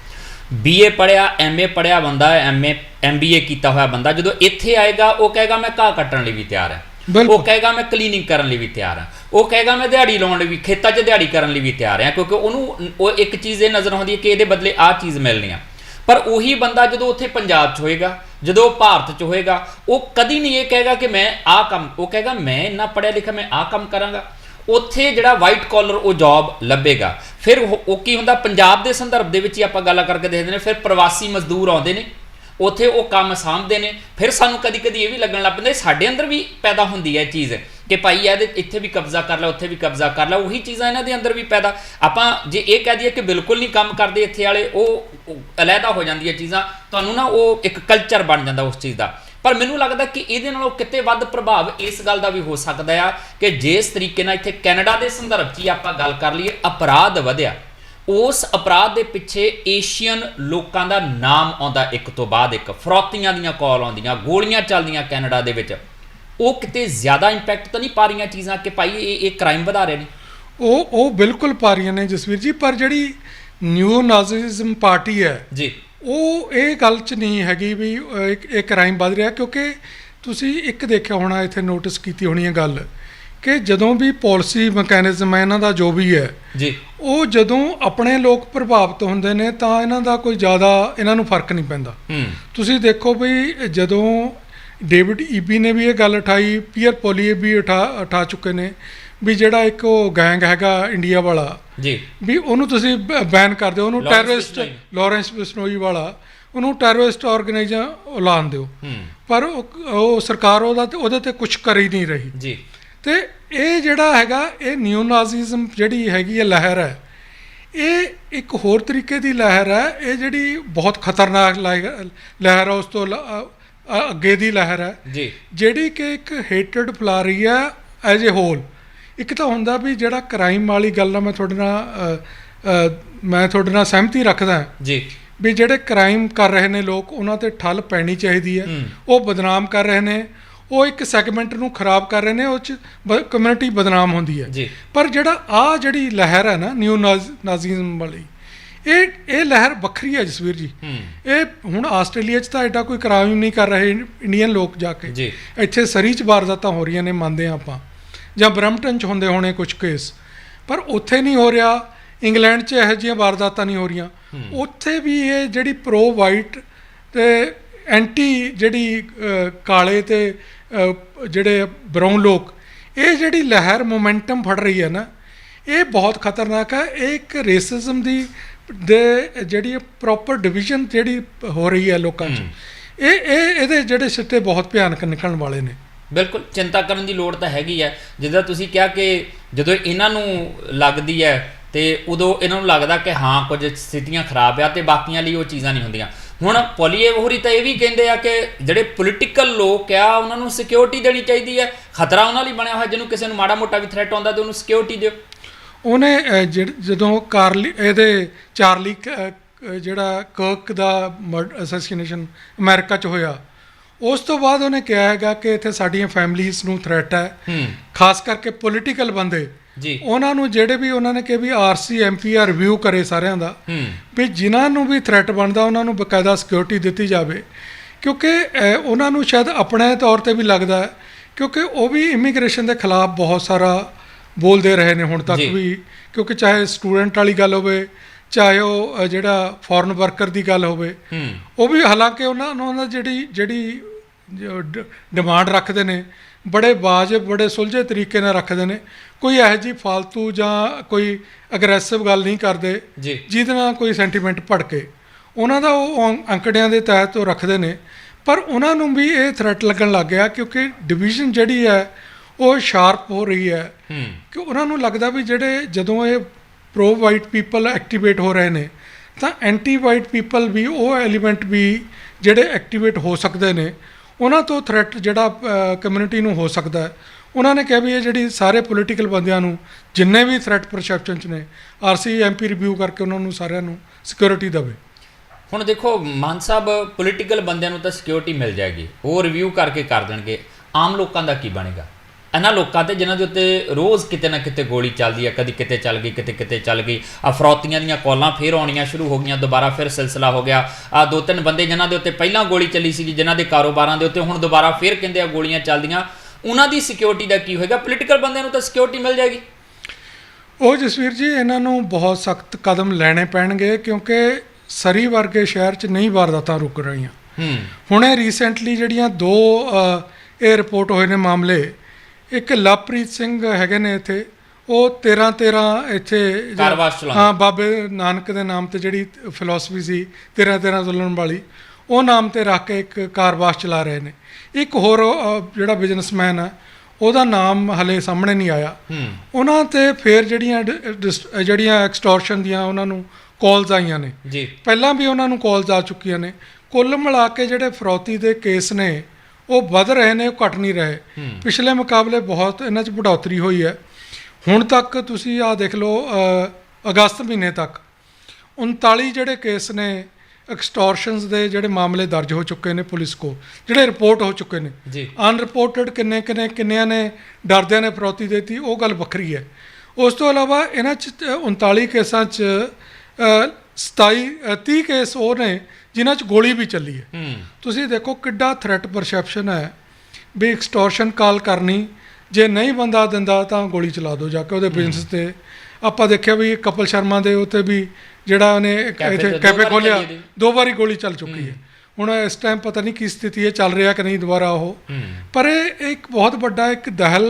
ਬੀਏ ਪੜਿਆ ਐਮਏ ਪੜਿਆ ਬੰਦਾ ਐਮਏ ਐਮਬੀਏ ਕੀਤਾ ਹੋਇਆ ਬੰਦਾ ਜਦੋਂ ਇੱਥੇ ਆਏਗਾ ਉਹ ਕਹੇਗਾ ਮੈਂ ਘਾਹ ਕੱਟਣ ਲਈ ਵੀ ਤਿਆਰ ਹਾਂ। ਉਹ ਕਹੇਗਾ ਮੈਂ ਕਲੀਨਿੰਗ ਕਰਨ ਲਈ ਵੀ ਤਿਆਰ ਹਾਂ ਉਹ ਕਹੇਗਾ ਮੈਂ ਦਿਹਾੜੀ ਲਾਉਣ ਲਈ ਵੀ ਖੇਤਾਂ 'ਚ ਦਿਹਾੜੀ ਕਰਨ ਲਈ ਵੀ ਤਿਆਰ ਹਾਂ ਕਿਉਂਕਿ ਉਹਨੂੰ ਉਹ ਇੱਕ ਚੀਜ਼ ਇਹ ਨਜ਼ਰ ਆਉਂਦੀ ਹੈ ਕਿ ਇਹਦੇ ਬਦਲੇ ਆਹ ਚੀਜ਼ ਮਿਲਣੀ ਆ। ਪਰ ਉਹੀ ਬੰਦਾ ਜਦੋਂ ਉੱਥੇ ਪੰਜਾਬ 'ਚ ਹੋਏਗਾ ਜਦੋਂ ਉਹ ਭਾਰਤ 'ਚ ਹੋਏਗਾ, ਉਹ ਕਦੀ ਨਹੀਂ ਇਹ ਕਹੇਗਾ ਕਿ ਮੈਂ ਆਹ ਕੰਮ, ਉਹ ਕਹੇਗਾ, ਮੈਂ ਇੰਨਾ ਪੜਿਆ ਲਿਖਿਆ, ਮੈਂ ਆਹ ਕੰਮ ਕਰਾਂਗਾ। ਉੱਥੇ ਜਿਹੜਾ ਵਾਈਟ ਕਾਲਰ ਉਹ ਜੌਬ ਲੱਭੇਗਾ। ਫਿਰ ਉਹ ਉਹ ਕੀ ਹੁੰਦਾ, ਪੰਜਾਬ ਦੇ ਸੰਦਰਭ ਦੇ ਵਿੱਚ ਹੀ ਆਪਾਂ ਗੱਲ ਕਰਕੇ ਦੇਖਦੇ ਨੇ, ਫਿਰ ਪ੍ਰਵਾਸੀ ਮਜ਼ਦੂਰ ਆਉਂਦੇ ਨੇ, ਉੱਥੇ ਉਹ ਕੰਮ ਸਾਂਭਦੇ ਨੇ, ਫਿਰ ਸਾਨੂੰ ਕਦੀ ਕਦੀ ਇਹ ਵੀ ਲੱਗਣ ਲੱਗ ਪੈਂਦਾ, ਸਾਡੇ ਅੰਦਰ ਵੀ ਪੈਦਾ ਹੁੰਦੀ ਹੈ ਇਹ ਚੀਜ਼। ਕਿ ਭਾਈ ਇਹਦੇ ਇੱਥੇ ਵੀ ਕਬਜ਼ਾ ਕਰ ਲੈ, ਉੱਥੇ ਵੀ ਕਬਜ਼ਾ ਕਰ ਲੈ, ਉਹੀ ਚੀਜ਼ਾਂ ਇਹਨਾਂ ਦੇ ਅੰਦਰ ਵੀ ਪੈਦਾ। ਆਪਾਂ ਜੇ ਇਹ ਕਹਿ ਦਈਏ ਕਿ ਬਿਲਕੁਲ ਨਹੀਂ ਕੰਮ ਕਰਦੇ ਇੱਥੇ ਵਾਲੇ, ਉਹ ਉਹ ਅਲੱਗਾ ਹੋ ਜਾਂਦੀਆਂ ਚੀਜ਼ਾਂ, ਤੁਹਾਨੂੰ ਨਾ ਉਹ ਇੱਕ ਕਲਚਰ ਬਣ ਜਾਂਦਾ ਉਸ ਚੀਜ਼ ਦਾ। ਪਰ ਮੈਨੂੰ ਲੱਗਦਾ ਕਿ ਇਹਦੇ ਨਾਲੋਂ ਕਿਤੇ ਵੱਧ ਪ੍ਰਭਾਵ ਇਸ ਗੱਲ ਦਾ ਵੀ ਹੋ ਸਕਦਾ ਆ ਕਿ ਜਿਸ ਤਰੀਕੇ ਨਾਲ ਇੱਥੇ ਕੈਨੇਡਾ ਦੇ ਸੰਦਰਭ 'ਚ ਹੀ ਆਪਾਂ ਗੱਲ ਕਰ ਲਈਏ, ਅਪਰਾਧ ਵਧਿਆ। ਉਸ ਅਪਰਾਧ ਦੇ ਪਿੱਛੇ ਏਸ਼ੀਅਨ ਲੋਕਾਂ ਦਾ ਨਾਮ ਆਉਂਦਾ ਇੱਕ ਤੋਂ ਬਾਅਦ ਇੱਕ, ਫਰੋਤੀਆਂ ਦੀਆਂ ਕਾਲ ਆਉਂਦੀਆਂ, ਗੋਲੀਆਂ ਚੱਲਦੀਆਂ ਕੈਨੇਡਾ ਦੇ ਵਿੱਚ। ਉਹ ਕਿਤੇ ਜ਼ਿਆਦਾ ਇੰਪੈਕਟ ਤਾਂ ਨਹੀਂ ਪਾ ਰਹੀਆਂ ਚੀਜ਼ਾਂ ਕਿ ਭਾਈ ਇਹ ਇਹ ਕ੍ਰਾਈਮ ਵਧਾ ਰਹੇ ਨੇ? ਉਹ ਉਹ ਬਿਲਕੁਲ ਪਾ ਰਹੀਆਂ ਨੇ ਜਸਵੀਰ ਜੀ ਪਰ ਜਿਹੜੀ ਨਿਊ ਨਾਜ਼ੀਜ਼ਮ ਪਾਰਟੀ ਹੈ ਜੀ। ਉਹ ਇਹ ਗੱਲ 'ਚ ਨਹੀਂ ਹੈਗੀ ਵੀ ਇੱਕ ਇਹ ਕ੍ਰਾਈਮ ਵੱਧ ਰਿਹਾ ਕਿਉਂਕਿ ਤੁਸੀਂ ਇੱਕ ਦੇਖਿਆ ਹੋਣਾ ਇੱਥੇ ਨੋਟਿਸ ਕੀਤੀ ਹੋਣੀ ਹੈ ਗੱਲ ਕਿ ਜਦੋਂ ਵੀ ਪਾਲਿਸੀ ਮੈਕੈਨਿਜ਼ਮ ਹੈ ਇਹਨਾਂ ਦਾ ਜੋ ਵੀ ਹੈ ਜੀ। ਉਹ ਜਦੋਂ ਆਪਣੇ ਲੋਕ ਪ੍ਰਭਾਵਿਤ ਹੁੰਦੇ ਨੇ ਤਾਂ ਇਹਨਾਂ ਦਾ ਕੋਈ ਜ਼ਿਆਦਾ ਇਹਨਾਂ ਨੂੰ ਫ਼ਰਕ ਨਹੀਂ ਪੈਂਦਾ। ਹੂੰ। ਤੁਸੀਂ ਦੇਖੋ ਵੀ ਜਦੋਂ ਡੇਵਿਡ ਈਬੀ ਨੇ ਵੀ ਇਹ ਗੱਲ ਉਠਾਈ ਪੀਅਰ ਪੋਲੀਏ ਵੀ ਉਠਾ ਉਠਾ ਚੁੱਕੇ ਨੇ ਵੀ ਜਿਹੜਾ ਇੱਕ ਉਹ ਗੈਂਗ ਹੈਗਾ ਇੰਡੀਆ ਵਾਲਾ ਜੀ। ਵੀ ਉਹਨੂੰ ਤੁਸੀਂ ਬੈਨ ਕਰ ਦਿਓ ਉਹਨੂੰ ਟੈਰਰਿਸਟ। ਲਾਰੈਂਸ ਬਿਸ਼ਨੋਈ ਵਾਲਾ ਉਹਨੂੰ ਟੈਰਰਿਸਟ ਆਰਗੇਨਾਈਜ਼ਰ ਐਲਾਨ ਦਿਓ। ਪਰ ਉਹ ਸਰਕਾਰ ਉਹਦਾ ਤੇ ਉਹਦੇ ਤੇ ਕੁਝ ਕਰ ਹੀ ਨਹੀਂ ਰਹੀ। ਜੀ। ਤੇ ਇਹ ਜਿਹੜਾ ਹੈਗਾ ਇਹ ਨਿਓ ਨਾਜ਼ੀਜ਼ਮ ਜਿਹੜੀ ਹੈਗੀ ਹੈ ਲਹਿਰ ਹੈ ਇਹ ਇੱਕ ਹੋਰ ਤਰੀਕੇ ਦੀ ਲਹਿਰ ਹੈ ਇਹ ਜਿਹੜੀ ਬਹੁਤ ਖਤਰਨਾਕ ਲਹਿਰ ਹੈ ਉਸ ਤੋਂ ਅੱਗੇ ਦੀ ਲਹਿਰ ਹੈ। ਜੀ। ਜਿਹੜੀ ਕਿ ਇੱਕ ਹੇਟਡ ਫੈਲਾ ਰਹੀ ਹੈ ਐਜ਼ ਅ ਹੋਲ ਇੱਕ ਤਾਂ ਹੁੰਦਾ ਵੀ ਜਿਹੜਾ ਕ੍ਰਾਈਮ ਵਾਲੀ ਗੱਲ ਨਾਲ ਮੈਂ ਤੁਹਾਡੇ ਨਾਲ ਮੈਂ ਤੁਹਾਡੇ ਨਾਲ ਸਹਿਮਤੀ ਰੱਖਦਾ ਜੀ। ਵੀ ਜਿਹੜੇ ਕ੍ਰਾਈਮ ਕਰ ਰਹੇ ਨੇ ਲੋਕ ਉਹਨਾਂ ਤੇ ਠੱਲ ਪੈਣੀ ਚਾਹੀਦੀ ਹੈ। ਉਹ ਬਦਨਾਮ ਕਰ ਰਹੇ ਨੇ। ਉਹ ਇੱਕ ਸੈਗਮੈਂਟ ਨੂੰ ਖਰਾਬ ਕਰ ਰਹੇ ਨੇ ਉਹ ਚ ਕਮਿਊਨਿਟੀ ਬਦਨਾਮ ਹੁੰਦੀ ਹੈ। ਪਰ ਜਿਹੜਾ ਆ ਜਿਹੜੀ ਲਹਿਰ ਹੈ ਨਾ ਨਿਊ ਨਾਜ਼ੀਜ਼ਮ ਵਾਲੀ ਇਹ ਇਹ ਲਹਿਰ ਵੱਖਰੀ ਹੈ ਜਸਵੀਰ ਜੀ। ਇਹ ਹੁਣ ਆਸਟ੍ਰੇਲੀਆ 'ਚ ਤਾਂ ਐਡਾ ਕੋਈ ਕ੍ਰਾਈਮ ਨਹੀਂ ਕਰ ਰਹੇ ਇੰਡੀਅਨ ਲੋਕ ਜਾ ਕੇ। ਜੀ। ਇੱਥੇ ਸਰੀ 'ਚ ਵਾਰਦਾਤਾਂ ਹੋ ਰਹੀਆਂ ਨੇ ਮੰਨਦੇ ਹਾਂ ਆਪਾਂ। ਜਾਂ ਬਰਮਟਨ 'ਚ ਹੁੰਦੇ ਹੋਣੇ ਕੁਝ ਕੇਸ। ਪਰ ਉੱਥੇ ਨਹੀਂ ਹੋ ਰਿਹਾ। ਇੰਗਲੈਂਡ 'ਚ ਇਹੋ ਜਿਹੀਆਂ ਵਾਰਦਾਤਾਂ ਨਹੀਂ ਹੋ ਰਹੀਆਂ। ਉੱਥੇ ਵੀ ਇਹ ਜਿਹੜੀ ਪ੍ਰੋ ਵਾਈਟ ਤੇ ਐਂਟੀ ਜਿਹੜੀ ਕਾਲੇ ਤੇ ਜਿਹੜੇ ਬਰਾਊਨ ਲੋਕ ਇਹ ਜਿਹੜੀ ਲਹਿਰ ਮੋਮੈਂਟਮ ਫੜ ਰਹੀ ਹੈ ਨਾ ਇਹ ਬਹੁਤ ਖਤਰਨਾਕ ਹੈ। ਇਹ ਇੱਕ ਰੇਸਿਜ਼ਮ ਦੀ ਦੇ ਜਿਹੜੀ ਪ੍ਰੋਪਰ ਡਿਵੀਜ਼ਨ ਜਿਹੜੀ ਹੋ ਰਹੀ ਹੈ ਲੋਕਾਂ 'ਚ ਇਹ ਇਹ ਇਹਦੇ ਜਿਹੜੇ ਸਿੱਟੇ ਬਹੁਤ ਭਿਆਨਕ ਨਿਕਲਣ ਵਾਲੇ ਨੇ। ਬਿਲਕੁਲ ਚਿੰਤਾ ਕਰਨ ਦੀ ਲੋੜ ਤਾਂ ਹੈਗੀ ਹੈ। ਜਿੱਦਾਂ ਤੁਸੀਂ ਕਿਹਾ ਕਿ ਜਦੋਂ ਇਹਨਾਂ ਨੂੰ ਲੱਗਦੀ ਹੈ ਤੇ ਉਦੋਂ ਇਹਨਾਂ ਨੂੰ ਲੱਗਦਾ ਕਿ ਹਾਂ ਕੁਝ ਸਥਿਤੀਆਂ ਖਰਾਬ ਆ ਤੇ ਬਾਕੀਆਂ ਲਈ ਉਹ ਚੀਜ਼ਾਂ ਨਹੀਂ ਹੁੰਦੀਆਂ। ਹੁਣ ਪੋਲੀਏ ਹੋਰੀ ਤਾਂ ਇਹ ਵੀ ਕਹਿੰਦੇ ਆ ਕਿ ਜਿਹੜੇ ਪੋਲੀਟੀਕਲ ਲੋਕ ਆ ਉਹਨਾਂ ਨੂੰ ਸਿਕਿਉਰਿਟੀ ਦੇਣੀ ਚਾਹੀਦੀ ਹੈ। ਖਤਰਾ ਉਹਨਾਂ ਲਈ ਬਣਿਆ ਹੋਇਆ ਜਿਹਨੂੰ ਕਿਸੇ ਨੂੰ ਮਾੜਾ ਮੋਟਾ ਵੀ ਥ੍ਰੈਟ ਆਉਂਦਾ ਤੇ ਉਹਨੂੰ ਸਿਕਿਉਰਿਟੀ ਦਿਓ। ਉਹਨੇ ਅਹ, ਜਦੋਂ ਕਾਰਲੀ ਇਹਦੇ ਚਾਰਲੀ ਕ- ਅਹ, ਜਿਹੜਾ ਕਰਕ ਦਾ ਅਸੈਸੀਨੇਸ਼ਨ ਅਮਰੀਕਾ 'ਚ ਹੋਇਆ ਉਸ ਤੋਂ ਬਾਅਦ ਉਹਨੇ ਕਿਹਾ ਹੈਗਾ ਕਿ ਇੱਥੇ ਸਾਡੀਆਂ ਫੈਮਲੀਆਂ ਨੂੰ ਥ੍ਰੈਟ ਹੈ। ਹੂੰ। ਖਾਸ ਕਰਕੇ ਪੋਲੀਟੀਕਲ ਬੰਦੇ। ਜੀ। ਉਹਨਾਂ ਨੂੰ ਜਿਹੜੇ ਵੀ ਉਹਨਾਂ ਨੇ ਕਿਹਾ ਵੀ ਆਰਸੀ ਐਮਪੀਆਰ ਰਿਵਿਊ ਕਰੇ ਸਾਰਿਆਂ ਦਾ। ਹੂੰ। ਵੀ ਜਿਨ੍ਹਾਂ ਨੂੰ ਵੀ ਥ੍ਰੈਟ ਬਣਦਾ ਉਹਨਾਂ ਨੂੰ ਬਕਾਇਦਾ ਸਿਕਿਉਰਿਟੀ ਦਿੱਤੀ ਜਾਵੇ। ਕਿਉਂਕਿ ਅਹ, ਉਹਨਾਂ ਨੂੰ ਸ਼ਾਇਦ ਆਪਣੇ ਤੌਰ ਤੇ ਵੀ ਲੱਗਦਾ ਹੈ ਕਿਉਂਕਿ ਉਹ ਵੀ ਇਮੀਗ੍ਰੇਸ਼ਨ ਦੇ ਖਿਲਾਫ ਬਹੁਤ ਸਾਰਾ ਬੋਲਦੇ ਰਹੇ ਨੇ ਹੁਣ ਤੱਕ ਜੀ। ਵੀ ਕਿਉਂਕਿ ਚਾਹੇ ਸਟੂਡੈਂਟ ਵਾਲੀ ਗੱਲ ਹੋਵੇ ਚਾਹੇ ਉਹ ਜਿਹੜਾ ਫੋਰਨ ਵਰਕਰ ਦੀ ਗੱਲ ਹੋਵੇ ਉਹ ਵੀ ਹਾਲਾਂਕਿ ਉਹਨਾਂ ਨੂੰ ਉਹਨਾਂ ਜਿਹੜੀ ਜਿਹੜੀ ਜੋ ਡਿਮਾਂਡ ਰੱਖਦੇ ਨੇ ਬੜੇ ਵਾਜਬ ਬੜੇ ਸੁਲਝੇ ਤਰੀਕੇ ਨਾਲ ਰੱਖਦੇ ਨੇ। ਕੋਈ ਇਹੋ ਜਿਹੀ ਫालतू ਜਾਂ ਕੋਈ ਅਗਰੈਸਿਵ ਗੱਲ ਨਹੀਂ ਕਰਦੇ ਜੀ। ਜਿਹਦੇ ਨਾਲ ਕੋਈ ਸੈਂਟੀਮੈਂਟ ਭੜਕੇ। ਉਹਨਾਂ ਦਾ ਉਹ ਅੰਕ- ਅੰਕੜਿਆਂ ਦੇ ਤਹਿਤ ਉਹ ਰੱਖਦੇ ਨੇ। ਪਰ ਉਹਨਾਂ ਨੂੰ ਵੀ ਇਹ ਥ੍ਰੈਟ ਲੱਗਣ ਲੱਗ ਗਿਆ ਕਿਉਂਕਿ ਡਿਵੀਜ਼ਨ ਜਿਹੜੀ ਹੈ ਉਹ ਸ਼ਾਰਪ ਹੋ ਰਹੀ ਹੈ। ਕਿ ਉਹਨਾਂ ਨੂੰ ਲੱਗਦਾ ਵੀ ਜਿਹੜੇ ਜਦੋਂ ਇਹ ਪ੍ਰੋ ਵਾਈਟ ਪੀਪਲ ਐਕਟੀਵੇਟ ਹੋ ਰਹੇ ਨੇ ਤਾਂ ਐਂਟੀ ਵਾਈਟ ਪੀਪਲ ਵੀ ਉਹ ਐਲੀਮੈਂਟ ਵੀ ਜਿਹੜੇ ਐਕਟੀਵੇਟ ਹੋ ਸਕਦੇ ਨੇ ਉਹਨਾਂ ਤੋਂ ਥ੍ਰੈਟ ਜਿਹੜਾ ਕਮਿਊਨਿਟੀ ਨੂੰ ਹੋ ਸਕਦਾ ਹੈ। ਉਹਨਾਂ ਨੇ ਕਿਹਾ ਵੀ ਇਹ ਜਿਹੜੀ ਸਾਰੇ ਪੋਲੀਟੀਕਲ ਬੰਦਿਆਂ ਨੂੰ ਜਿੰਨੇ ਵੀ ਥ੍ਰੈਟ ਪਰਸੈਪਸ਼ਨ ਚ ਨੇ ਆਰਸੀ ਐਮਪੀ ਰਿਵਿਊ ਕਰਕੇ ਉਹਨਾਂ ਨੂੰ ਸਾਰਿਆਂ ਨੂੰ ਸਿਕਿਉਰਿਟੀ ਦੇਵੇ। ਹੁਣ ਦੇਖੋ ਮਾਨ ਸਾਹਿਬ ਪੋਲੀਟੀਕਲ ਬੰਦਿਆਂ ਨੂੰ ਤਾਂ ਸਿਕਿਉਰਿਟੀ ਮਿਲ ਜਾਏਗੀ। ਉਹ ਰਿਵਿਊ ਕਰਕੇ ਕਰ ਦੇਣਗੇ। ਆਮ ਲੋਕਾਂ ਦਾ ਕੀ ਬਣੇਗਾ? ਇਹਨਾਂ ਲੋਕਾਂ ਤੇ ਜਿਨ੍ਹਾਂ ਦੇ ਉੱਤੇ ਰੋਜ਼ ਕਿਤੇ ਨਾ ਕਿਤੇ ਗੋਲੀ ਚੱਲਦੀ ਹੈ ਕਦੀ ਕਿਤੇ ਚੱਲ ਗਈ ਕਿਤੇ ਕਿਤੇ ਚੱਲ ਗਈ। ਅਫਰੌਤੀਆਂ ਦੀਆਂ ਕਾਲਾਂ ਫੇਰ ਆਉਣੀਆਂ ਸ਼ੁਰੂ ਹੋ ਗਈਆਂ ਦੁਬਾਰਾ ਫਿਰ ਸਿਲਸਿਲਾ ਹੋ ਗਿਆ। ਆ ਦੋ ਤਿੰਨ ਬੰਦੇ ਜਿਨ੍ਹਾਂ ਦੇ ਉੱਤੇ ਪਹਿਲਾਂ ਗੋਲੀ ਚੱਲੀ ਸੀਗੀ ਜਿਨ੍ਹਾਂ ਦੇ ਕਾਰੋਬਾਰਾਂ ਦੇ ਉੱਤੇ ਹੁਣ ਦੁਬਾਰਾ ਫੇਰ ਕਹਿੰਦੇ ਆ ਗੋਲੀਆਂ ਚੱਲਦੀਆਂ। ਉਹਨਾਂ ਦੀ ਸਿਕਿਉਰਿਟੀ ਦਾ ਕੀ ਹੋਏਗਾ? ਪੋਲੀਟੀਕਲ ਬੰਦਿਆਂ ਨੂੰ ਤਾਂ ਸਿਕਿਉਰਿਟੀ ਮਿਲ ਜਾਏਗੀ। ਉਹ ਜਸਵੀਰ ਜੀ ਇਹਨਾਂ ਨੂੰ ਬਹੁਤ ਸਖਤ ਕਦਮ ਲੈਣੇ ਪੈਣਗੇ ਕਿਉਂਕਿ ਸਰੀ ਵਰਗੇ ਸ਼ਹਿਰ 'ਚ ਨਹੀਂ ਵਾਰਦਾਤਾਂ ਰੁਕ ਰਹੀਆਂ। ਹੂੰ। ਹੁਣੇ ਰੀਸੈਂਟਲੀ ਜਿਹੜੀਆਂ ਦੋ ਇਹ ਰਿਪੋਰਟ ਹੋਏ ਨੇ ਮਾਮਲੇ ਇੱਕ ਲਵਪ੍ਰੀਤ ਸਿੰਘ ਹੈਗੇ ਨੇ ਇੱਥੇ। ਉਹ 13 13 ਇੱਥੇ ਜ- ਕਾਰਵਾਸ ਚਲਾਉਂਦੇ। ਹਾਂ ਬਾਬੇ ਨਾਨਕ ਦੇ ਨਾਮ ਤੇ ਜਿਹੜੀ ਫਿਲਾਸਫੀ ਸੀ 13 13 ਚੱਲਣ ਵਾਲੀ ਉਹ ਨਾਮ ਤੇ ਰੱਖ ਕੇ ਇੱਕ ਕਾਰਵਾਸ ਚਲਾ ਰਹੇ ਨੇ। ਇੱਕ ਹੋਰ ਅ, ਜਿਹੜਾ ਬਿਜ਼ਨਸਮੈਨ ਹੈ ਉਹਦਾ ਨਾਮ ਹਲੇ ਸਾਹਮਣੇ ਨਹੀਂ ਆਇਆ। ਹੂੰ। ਉਹਨਾਂ ਤੇ ਫਿਰ ਜਿਹੜੀਆਂ ਡ- ਡਿਸ- ਜਿਹੜੀਆਂ ਐਕਸਟੋਰਸ਼ਨ ਦੀਆਂ ਉਹਨਾਂ ਨੂੰ ਕਾਲਸ ਆਈਆਂ ਨੇ। ਜੀ। ਪਹਿਲਾਂ ਵੀ ਉਹਨਾਂ ਨੂੰ ਕਾਲਸ ਆ ਚੁੱਕੀਆਂ ਨੇ। ਕੁੱਲ ਮਿਲਾ ਕੇ ਜਿਹੜੇ ਫਰੌਤੀ ਦੇ ਕੇਸ ਨੇ ਉਹ ਵੱਧ ਰਹੇ ਨੇ ਉਹ ਘਟ ਨਹੀਂ ਰਹੇ। ਪਿਛਲੇ ਮੁਕਾਬਲੇ ਬਹੁਤ ਇਹਨਾਂ 'ਚ ਵਧੋਤਰੀ ਹੋਈ ਹੈ। ਹੁਣ ਤੱਕ ਤੁਸੀਂ ਆ ਦੇਖ ਲਓ ਅਗਸਤ ਮਹੀਨੇ ਤੱਕ 39 ਜਿਹੜੇ ਕੇਸ ਨੇ ਐਕਸਟੋਰਸ਼ਨਸ ਦੇ ਜਿਹੜੇ ਮਾਮਲੇ ਦਰਜ ਹੋ ਚੁੱਕੇ ਨੇ ਪੁਲਿਸ ਕੋ ਜਿਹੜੇ ਰਿਪੋਰਟ ਹੋ ਚੁੱਕੇ ਨੇ। ਅਨਰਿਪੋਰਟਡ ਕਿੰਨੇ ਕਿੰਨੇ ਕਿੰਨਿਆਂ ਨੇ ਡਰਦਿਆਂ ਨੇ ਫਰੌਤੀ ਦੇਤੀ ਉਹ ਗੱਲ ਵੱਖਰੀ ਹੈ। ਉਸ ਤੋਂ ਇਲਾਵਾ ਇਹਨਾਂ 'ਚ ਤ- 39 ਕੇਸਾਂ 'ਚ ਅ, 27 ਅ, 30 ਕੇਸ ਉਹ ਨੇ ਜਿਨ੍ਹਾਂ 'ਚ ਗੋਲੀ ਵੀ ਚੱਲੀ ਹੈ। ਤੁਸੀਂ ਦੇਖੋ ਕਿੱਡਾ ਥ੍ਰੈਟ ਪਰਸੈਪਸ਼ਨ ਹੈ ਵੀ ਐਕਸਟੋਰਸ਼ਨ ਕਾਲ ਕਰਨੀ ਜੇ ਨਹੀਂ ਬੰਦਾ ਦਿੰਦਾ ਤਾਂ ਗੋਲੀ ਚਲਾ ਦਿਓ ਜਾ ਕੇ ਉਹਦੇ ਬਿਜ਼ਨਸ ਤੇ। ਆਪਾਂ ਦੇਖਿਆ ਵੀ ਕਪਲ ਸ਼ਰਮਾ ਦੇ ਉੱਤੇ ਵੀ ਜਿਹੜਾ ਉਹਨੇ ਇੱਥੇ ਕੈਫੇ ਖੋਲਿਆ। ਦੋ ਵਾਰੀ ਗੋਲੀ ਚੱਲ ਚੁੱਕੀ ਹੈ। ਹੁਣ ਇਸ ਟਾਈਮ ਪਤਾ ਨਹੀਂ ਕੀ ਸਥਿਤੀ ਹੈ ਚੱਲ ਰਿਹਾ ਕਿ ਨਹੀਂ ਦੁਬਾਰਾ ਉਹ। ਪਰ ਇਹ ਇੱਕ ਬਹੁਤ ਵੱਡਾ ਇੱਕ ਦਹਿਲ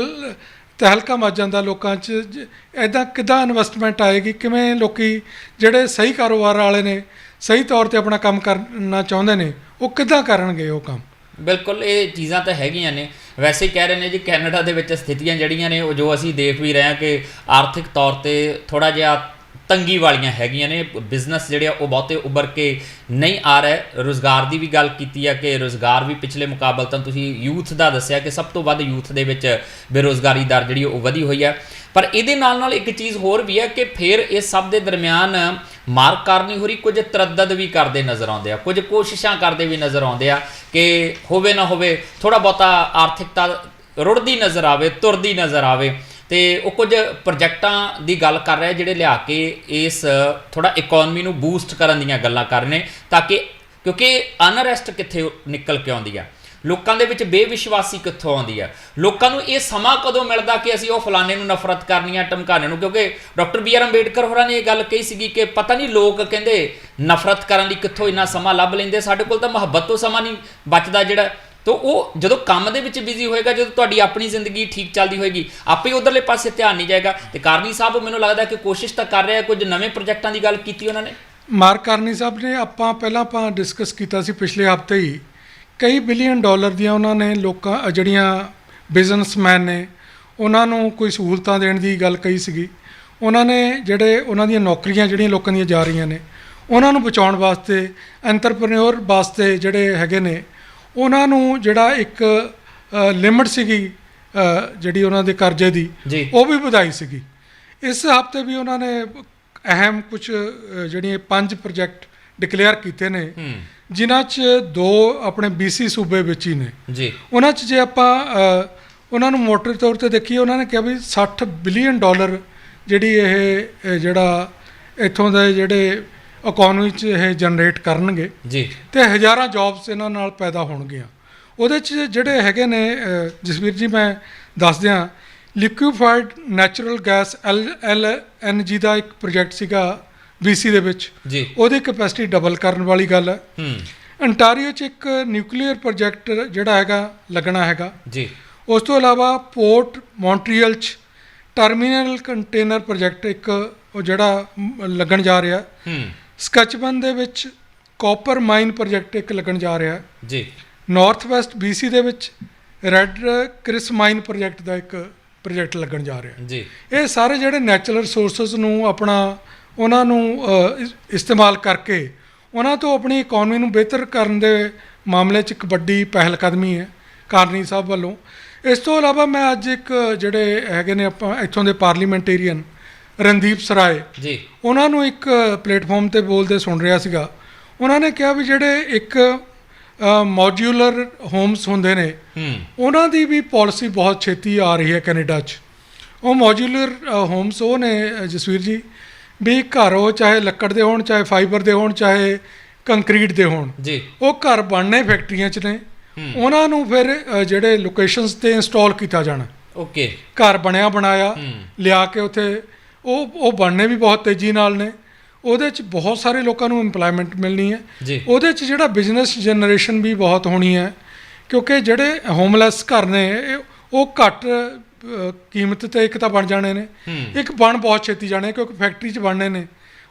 ਤਹਿਲਕਾ ਮਚ ਜਾਂਦਾ ਲੋਕਾਂ 'ਚ ਐਦਾਂ ਕਿਦਾਂ ਇਨਵੈਸਟਮੈਂਟ ਆਏਗੀ ਕਿਵੇਂ ਲੋਕੀ ਜਿਹੜੇ ਸਹੀ ਕਾਰੋਬਾਰ ਵਾਲੇ ਨੇ ਸਹੀ ਤੌਰ ਤੇ ਆਪਣਾ ਕੰਮ ਕਰਨਾ ਚਾਹੁੰਦੇ ਨੇ, ਉਹ ਕਿੱਦਾਂ ਕਰਨਗੇ ਉਹ ਕੰਮ? ਬਿਲਕੁਲ, ਇਹ ਚੀਜ਼ਾਂ ਤਾਂ ਹੈਗੀਆਂ ਨੇ। ਵੈਸੇ ਹੀ ਕਹਿ ਰਹੇ ਨੇ ਜੀ, ਕੈਨੇਡਾ ਦੇ ਵਿੱਚ ਸਥਿਤੀਆਂ ਜਿਹੜੀਆਂ ਨੇ, ਉਹ ਜੋ ਅਸੀਂ ਦੇਖ ਵੀ ਰਹੇ ਹਾਂ ਕਿ ਆਰਥਿਕ ਤੌਰ ਤੇ ਥੋੜਾ ਜਿਹਾ ਤੰਗੀ ਵਾਲੀਆਂ ਹੈਗੀਆਂ ਨੇ। ਬਿਜ਼ਨਸ ਜਿਹੜੇ ਆ, ਉਹ ਬਹੁਤੇ ਉੱਭਰ ਕੇ ਨਹੀਂ ਆ ਰਿਹਾ ਰੋਜ਼ਗਾਰ ਦੀ ਵੀ ਗੱਲ ਕੀਤੀ ਆ ਕਿ ਰੋਜ਼ਗਾਰ ਵੀ ਪਿਛਲੇ ਮੁਕਾਬਲਤਨ ਤੁਸੀਂ ਯੂਥ ਦਾ ਦੱਸਿਆ ਕਿ ਸਭ ਤੋਂ ਵੱਧ ਯੂਥ ਦੇ ਵਿੱਚ ਬੇਰੋਜ਼ਗਾਰੀ ਦਰ ਜਿਹੜੀ ਉਹ ਵਧੀ ਹੋਈ ਹੈ ਪਰ ਇਹਦੇ ਨਾਲ ਨਾਲ ਇੱਕ ਚੀਜ਼ ਹੋਰ ਵੀ ਹੈ ਕਿ ਫਿਰ ਇਹ ਸਭ ਦੇ ਦਰਮਿਆਨ ਮਾਰ ਕਰਨੀ ਹੋ ਰਹੀ ਕੁਝ ਤਰੱਦਦ ਵੀ ਕਰਦੇ ਨਜ਼ਰ ਆਉਂਦੇ ਆ। ਕੁਝ ਕੋਸ਼ਿਸ਼ਾਂ ਕਰਦੇ ਵੀ ਨਜ਼ਰ ਆਉਂਦੇ ਆ ਕਿ ਹੋਵੇ ਨਾ ਹੋਵੇ ਥੋੜਾ ਬਹੁਤਾ ਆਰਥਿਕਤਾ ਰੁੜਦੀ ਨਜ਼ਰ ਆਵੇ, ਤੁਰਦੀ ਨਜ਼ਰ ਆਵੇ। ਤੇ ਉਹ ਕੁਝ ਪ੍ਰੋਜੈਕਟਾਂ ਦੀ ਗੱਲ ਕਰ ਰਿਹਾ ਜਿਹੜੇ ਲਿਆ ਕੇ ਇਸ ਥੋੜਾ ਇਕਨੋਮੀ ਨੂੰ ਬੂਸਟ ਕਰਨ ਦੀਆਂ ਗੱਲਾਂ ਕਰ ਰਹੇ ਨੇ, ਤਾਂ ਕਿ, ਕਿਉਂਕਿ ਅਨਰੈਸਟ ਕਿੱਥੇ ਨਿਕਲ ਕੇ ਆਉਂਦੀ ਆ? ਲੋਕਾਂ ਦੇ ਵਿੱਚ ਬੇਵਿਸ਼ਵਾਸੀ ਕਿੱਥੋਂ ਆਉਂਦੀ ਆ? ਲੋਕਾਂ ਨੂੰ ਇਹ ਸਮਾਂ ਕਦੋਂ ਮਿਲਦਾ ਕਿ ਅਸੀਂ ਉਹ ਫਲਾਣੇ ਨੂੰ ਨਫ਼ਰਤ ਕਰਨੀ ਆ ਟਮਕਾਣੇ ਨੂੰ? ਕਿਉਂਕਿ ਡਾਕਟਰ ਬੀ ਆਰ ਅੰਬੇਡਕਰ ਹੋਰਾਂ ਨੇ ਇਹ ਗੱਲ ਕਹੀ ਸੀਗੀ ਕਿ ਪਤਾ ਨਹੀਂ ਲੋਕ ਕਹਿੰਦੇ ਨਫ਼ਰਤ ਕਰਨ ਲਈ ਕਿੱਥੋਂ ਇੰਨਾ ਸਮਾਂ ਲੱਭ ਲੈਂਦੇ ਸਾਡੇ ਕੋਲ ਤਾਂ ਮੁਹੱਬਤ ਤੋਂ ਸਮਾਂ ਨਹੀਂ ਬਚਦਾ ਜਿਹੜਾ ਤੋ ਉਹ ਜਦੋਂ ਕੰਮ ਦੇ ਵਿੱਚ ਬਿਜ਼ੀ ਹੋਏਗਾ, ਜਦੋਂ ਤੁਹਾਡੀ ਆਪਣੀ ਜ਼ਿੰਦਗੀ ਠੀਕ ਚੱਲਦੀ ਹੋਏਗੀ, ਆਪੇ ਉਧਰਲੇ ਪਾਸੇ ਧਿਆਨ ਨਹੀਂ ਜਾਏਗਾ। ਤੇ ਕਾਰਨੀ ਸਾਹਿਬ, ਮੈਨੂੰ ਲੱਗਦਾ ਕਿ ਕੋਸ਼ਿਸ਼ ਤਾਂ ਕਰ ਰਿਹਾ, ਕੁਝ ਨਵੇਂ ਪ੍ਰੋਜੈਕਟਾਂ ਦੀ ਗੱਲ ਕੀਤੀ ਉਹਨਾਂ ਨੇ। ਮਾਰਕ ਕਾਰਨੀ ਸਾਹਿਬ ਨੇ ਆਪਾਂ ਪਹਿਲਾਂ ਆਪਾਂ ਡਿਸਕਸ ਕੀਤਾ ਸੀ ਪਿਛਲੇ ਹਫ਼ਤੇ ਹੀ, ਕਈ ਬਿਲੀਅਨ ਡਾਲਰ ਦੀਆਂ ਉਹਨਾਂ ਨੇ ਲੋਕਾਂ, ਜਿਹੜੀਆਂ ਬਿਜ਼ਨਸਮੈਨ ਨੇ, ਉਹਨਾਂ ਨੂੰ ਕੋਈ ਸਹੂਲਤਾਂ ਦੇਣ ਦੀ ਗੱਲ ਕਹੀ ਸੀਗੀ। ਉਹਨਾਂ ਨੇ ਜਿਹੜੇ ਉਹਨਾਂ ਦੀਆਂ ਨੌਕਰੀਆਂ ਜਿਹੜੀਆਂ ਲੋਕਾਂ ਦੀਆਂ ਜਾ ਰਹੀਆਂ ਨੇ, ਉਹਨਾਂ ਨੂੰ ਬਚਾਉਣ ਵਾਸਤੇ ਐਂਟਰਪ੍ਰੈਨਿਓਰ ਵਾਸਤੇ ਜਿਹੜੇ ਹੈਗੇ ਨੇ ਉਹਨਾਂ ਨੂੰ ਜਿਹੜਾ ਇੱਕ ਲਿਮਟ ਸੀਗੀ ਜਿਹੜੀ ਉਹਨਾਂ ਦੇ ਕਰਜ਼ੇ ਦੀ ਉਹ ਵੀ ਵਧਾਈ ਸੀਗੀ। ਇਸ ਹਫ਼ਤੇ ਵੀ ਉਹਨਾਂ ਨੇ ਅਹਿਮ ਕੁਝ ਜਿਹੜੀਆਂ ਪੰਜ ਪ੍ਰੋਜੈਕਟ ਡਿਕਲੇਅਰ ਕੀਤੇ ਨੇ ਜਿਨ੍ਹਾਂ 'ਚ ਦੋ ਆਪਣੇ BC ਸੂਬੇ ਵਿੱਚ ਹੀ ਨੇ। ਜੀ। ਉਹਨਾਂ 'ਚ ਜੇ ਆਪਾਂ ਉਹਨਾਂ ਨੂੰ ਮੋਟਰ ਤੌਰ ਤੇ ਦੇਖੀਏ ਉਹਨਾਂ ਨੇ ਕਿਹਾ ਵੀ 60 ਬਿਲੀਅਨ ਡਾਲਰ ਜਿਹੜੀ ਇਹ ਜਿਹੜਾ ਇੱਥੋਂ ਦੇ ਜਿਹੜੇ ਇਕਨੋਮੀ 'ਚ ਇਹ ਜਨਰੇਟ ਕਰਨਗੇ ਜੀ। ਤੇ ਹਜ਼ਾਰਾਂ ਜੌਬਸ ਇਹਨਾਂ ਨਾਲ ਪੈਦਾ ਹੋਣਗੀਆਂ। ਉਹਦੇ 'ਚ ਜਿਹੜੇ ਹੈਗੇ ਨੇ ਜਸਵੀਰ ਜੀ ਮੈਂ ਦੱਸ ਦਿਆਂ liquefied natural gas L L N G ਦਾ ਇੱਕ ਪ੍ਰੋਜੈਕਟ ਸੀਗਾ BC ਦੇ ਵਿੱਚ। ਜੀ। ਉਹਦੀ ਕੈਪੈਸਿਟੀ ਡਬਲ ਕਰਨ ਵਾਲੀ ਗੱਲ ਹੈ। ਅੰਟਾਰੀਓ 'ਚ ਇੱਕ ਨਿਊਕਲੀਅਰ ਪ੍ਰੋਜੈਕਟ ਜਿਹੜਾ ਹੈਗਾ ਲੱਗਣਾ ਹੈਗਾ। ਜੀ। ਉਸ ਤੋਂ ਇਲਾਵਾ ਪੋਰਟ ਮੌਂਟਰੀਅਲ 'ਚ ਟਰਮੀਨਲ ਕੰਟੇਨਰ ਪ੍ਰੋਜੈਕਟ ਇੱਕ ਉਹ ਜਿਹੜਾ ਲੱਗਣ ਜਾ ਰਿਹਾ। ਸਕੈਚਬਨ ਦੇ ਵਿੱਚ ਕਾਪਰ ਮਾਈਨ ਪ੍ਰੋਜੈਕਟ ਇੱਕ ਲੱਗਣ ਜਾ ਰਿਹਾ ਜੀ। ਨਾਰਥ ਵੈਸਟ BC ਦੇ ਵਿੱਚ ਰੈੱਡ ਕ੍ਰਿਸ ਮਾਈਨ ਪ੍ਰੋਜੈਕਟ ਦਾ ਇੱਕ ਪ੍ਰੋਜੈਕਟ ਲੱਗਣ ਜਾ ਰਿਹਾ ਜੀ। ਇਹ ਸਾਰੇ ਜਿਹੜੇ ਨੈਚੁਰਲ ਰਿਸੋਰਸਸ ਨੂੰ ਆਪਣਾ ਉਹਨਾਂ ਨੂੰ ਇਸਤੇਮਾਲ ਕਰਕੇ ਉਹਨਾਂ ਤੋਂ ਆਪਣੀ ਇਕਨੋਮੀ ਨੂੰ ਬਿਹਤਰ ਕਰਨ ਦੇ ਮਾਮਲੇ 'ਚ ਇੱਕ ਵੱਡੀ ਪਹਿਲ ਕਦਮੀ ਹੈ ਕਾਰਨੀ ਸਾਹਿਬ ਵੱਲੋਂ। ਇਸ ਤੋਂ ਇਲਾਵਾ ਮੈਂ ਅੱਜ ਇੱਕ ਜਿਹੜੇ ਹੈਗੇ ਨੇ ਆਪਾਂ ਇੱਥੋਂ ਦੇ ਪਾਰਲੀਮੈਂਟੇਰੀਅਨ ਰਣਦੀਪ ਸਰਾਏ। ਜੀ। ਉਹਨਾਂ ਨੂੰ ਇੱਕ ਪਲੇਟਫਾਰਮ ਤੇ ਬੋਲਦੇ ਸੁਣ ਰਿਹਾ ਸੀਗਾ। ਉਹਨਾਂ ਨੇ ਕਿਹਾ ਵੀ ਜਿਹੜੇ ਇੱਕ ਮੋਡਿਊਲਰ ਹੋਮਸ ਹੁੰਦੇ ਨੇ ਉਹਨਾਂ ਦੀ ਵੀ ਪਾਲਿਸੀ ਬਹੁਤ ਛੇਤੀ ਆ ਰਹੀ ਹੈ ਕੈਨੇਡਾ 'ਚ। ਉਹ ਮੋਡਿਊਲਰ ਹੋਮਸ ਉਹ ਨੇ ਜਸਵੀਰ ਜੀ ਵੀ ਘਰ ਉਹ ਚਾਹੇ ਲੱਕੜ ਦੇ ਹੋਣ ਚਾਹੇ ਫਾਈਬਰ ਦੇ ਹੋਣ ਚਾਹੇ ਕੰਕਰੀਟ ਦੇ ਹੋਣ। ਜੀ। ਉਹ ਘਰ ਬਣਨੇ ਫੈਕਟਰੀਆਂ 'ਚ ਨੇ। ਉਹਨਾਂ ਨੂੰ ਫਿਰ ਜਿਹੜੇ ਲੋਕੇਸ਼ਨਸ ਤੇ ਇੰਸਟਾਲ ਕੀਤਾ ਜਾਣਾ। ਓਕੇ। ਘਰ ਬਣਿਆ ਬਣਾਇਆ। ਲਿਆ ਕੇ ਉੱਥੇ ਉਹ ਉਹ ਬਣਨੇ ਵੀ ਬਹੁਤ ਤੇਜ਼ੀ ਨਾਲ ਨੇ। ਉਹਦੇ 'ਚ ਬਹੁਤ ਸਾਰੇ ਲੋਕਾਂ ਨੂੰ ਏਮਪਲੋਇਮੈਂਟ ਮਿਲਣੀ ਹੈ। ਉਹਦੇ 'ਚ ਜਿਹੜਾ ਬਿਜ਼ਨਸ ਜਨਰੇਸ਼ਨ ਵੀ ਬਹੁਤ ਹੋਣੀ ਹੈ ਕਿਉਂਕਿ ਜਿਹੜੇ ਹੋਮਲੈਸ ਘਰ ਨੇ ਉਹ ਘੱਟ ਕੀਮਤ ਤੇ ਇੱਕ ਤਾਂ ਬਣ ਜਾਣੇ ਨੇ। ਇੱਕ ਬਣ ਬਹੁਤ ਛੇਤੀ ਜਾਣੇ ਕਿਉਂਕਿ ਫੈਕਟਰੀ 'ਚ ਬਣਨੇ ਨੇ।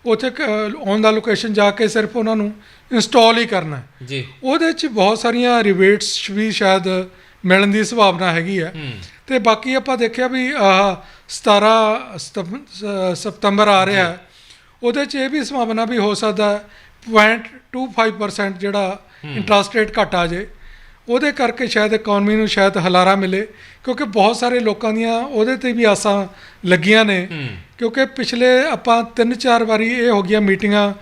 ਉੱਥੇ ਔਨ ਦਾ ਲੋਕੇਸ਼ਨ ਜਾ ਕੇ ਸਿਰਫ ਉਹਨਾਂ ਨੂੰ ਇੰਸਟਾਲ ਹੀ ਕਰਨਾ ਹੈ। ਜੀ। ਉਹਦੇ 'ਚ ਬਹੁਤ ਸਾਰੀਆਂ ਰਿਬੇਟਸ ਵੀ ਸ਼ਾਇਦ ਮਿਲਣ ਦੀ ਸੰਭਾਵਨਾ ਹੈਗੀ ਹੈ। ਹੂੰ। ਤੇ ਬਾਕੀ ਆਪਾਂ ਦੇਖਿਆ ਵੀ ਆਹ 17 ਸਤੰਬ- ਸ- ਸਤੰਬਰ ਆ ਰਿਹਾ ਹੈ। ਉਹਦੇ 'ਚ ਇਹ ਵੀ ਸੰਭਾਵਨਾ ਵੀ ਹੋ ਸਕਦਾ ਹੈ 0.25% ਜਿਹੜਾ ਇੰਟਰਸਟ ਰੇਟ ਘਟ ਆ ਜੇ। ਉਹਦੇ ਕਰਕੇ ਸ਼ਾਇਦ ਇਕਨੋਮੀ ਨੂੰ ਸ਼ਾਇਦ ਹਲਾਰਾ ਮਿਲੇ ਕਿਉਂਕਿ ਬਹੁਤ ਸਾਰੇ ਲੋਕਾਂ ਦੀਆਂ ਉਹਦੇ ਤੇ ਵੀ ਆਸਾਂ ਲੱਗੀਆਂ ਨੇ। ਕਿਉਂਕਿ ਪਿਛਲੇ ਆਪਾਂ ਤਿੰਨ ਚਾਰ ਵਾਰੀ ਇਹ ਹੋ ਗਈਆਂ ਮੀਟਿੰਗਾਂ